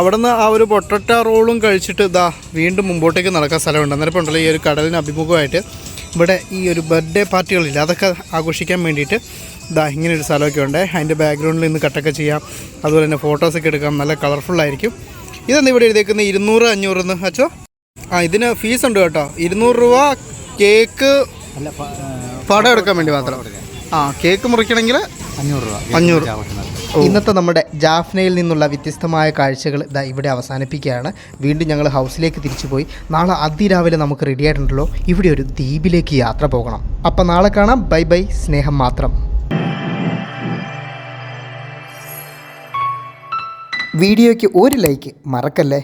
അവിടെ നിന്ന് ആ ഒരു പൊട്ടറ്റ റോളും കഴിച്ചിട്ട് ഇതാ വീണ്ടും മുമ്പോട്ടേക്ക് നടക്കാൻ സ്ഥലമുണ്ട്. അന്നേരം ഉണ്ടല്ലോ ഈ ഒരു കടലിന് അഭിമുഖമായിട്ട്. ഇവിടെ ഈ ഒരു ബർത്ത്ഡേ പാർട്ടികളില്ല അതൊക്കെ ആഘോഷിക്കാൻ വേണ്ടിയിട്ട് ഇതാ ഇങ്ങനെ ഒരു സ്ഥലമൊക്കെ ഉണ്ട്. അതിന്റെ ബാക്ക്ഗ്രൗണ്ടിൽ ഇന്ന് കട്ടൊക്കെ ചെയ്യാം. അതുപോലെ തന്നെ ഫോട്ടോസൊക്കെ എടുക്കാം. നല്ല കളർഫുൾ ആയിരിക്കും. ഇതെന്താ ഇവിടെ എഴുതിയേക്കുന്നത് ഇരുന്നൂറ് അഞ്ഞൂറ് എന്ന് അച്ഛോ ആ ഇതിന് ഫീസ് ഉണ്ട് കേട്ടോ. ഇരുന്നൂറ് രൂപ കേക്ക് പടം എടുക്കാൻ വേണ്ടി മാത്രം. ആ കേക്ക് മുറിക്കണമെങ്കിൽ അഞ്ഞൂറ് രൂപ. അഞ്ഞൂറ്. ഇന്നത്തെ നമ്മുടെ ജാഫ്നയിൽ നിന്നുള്ള വ്യത്യസ്തമായ കാഴ്ചകൾ ഇതാ ഇവിടെ അവസാനിപ്പിക്കുകയാണ്. വീണ്ടും ഞങ്ങൾ ഹൗസിലേക്ക് തിരിച്ചു പോയി. നാളെ അതിരാവിലെ നമുക്ക് റെഡി ആയിട്ടുണ്ടല്ലോ. ഇവിടെ ഒരു ദ്വീപിലേക്ക് യാത്ര പോകണം. അപ്പം നാളെ കാണാം. Bye bye. സ്നേഹം മാത്രം. വീഡിയോയ്ക്ക് ഒരു ലൈക്ക് മറക്കല്ലേ?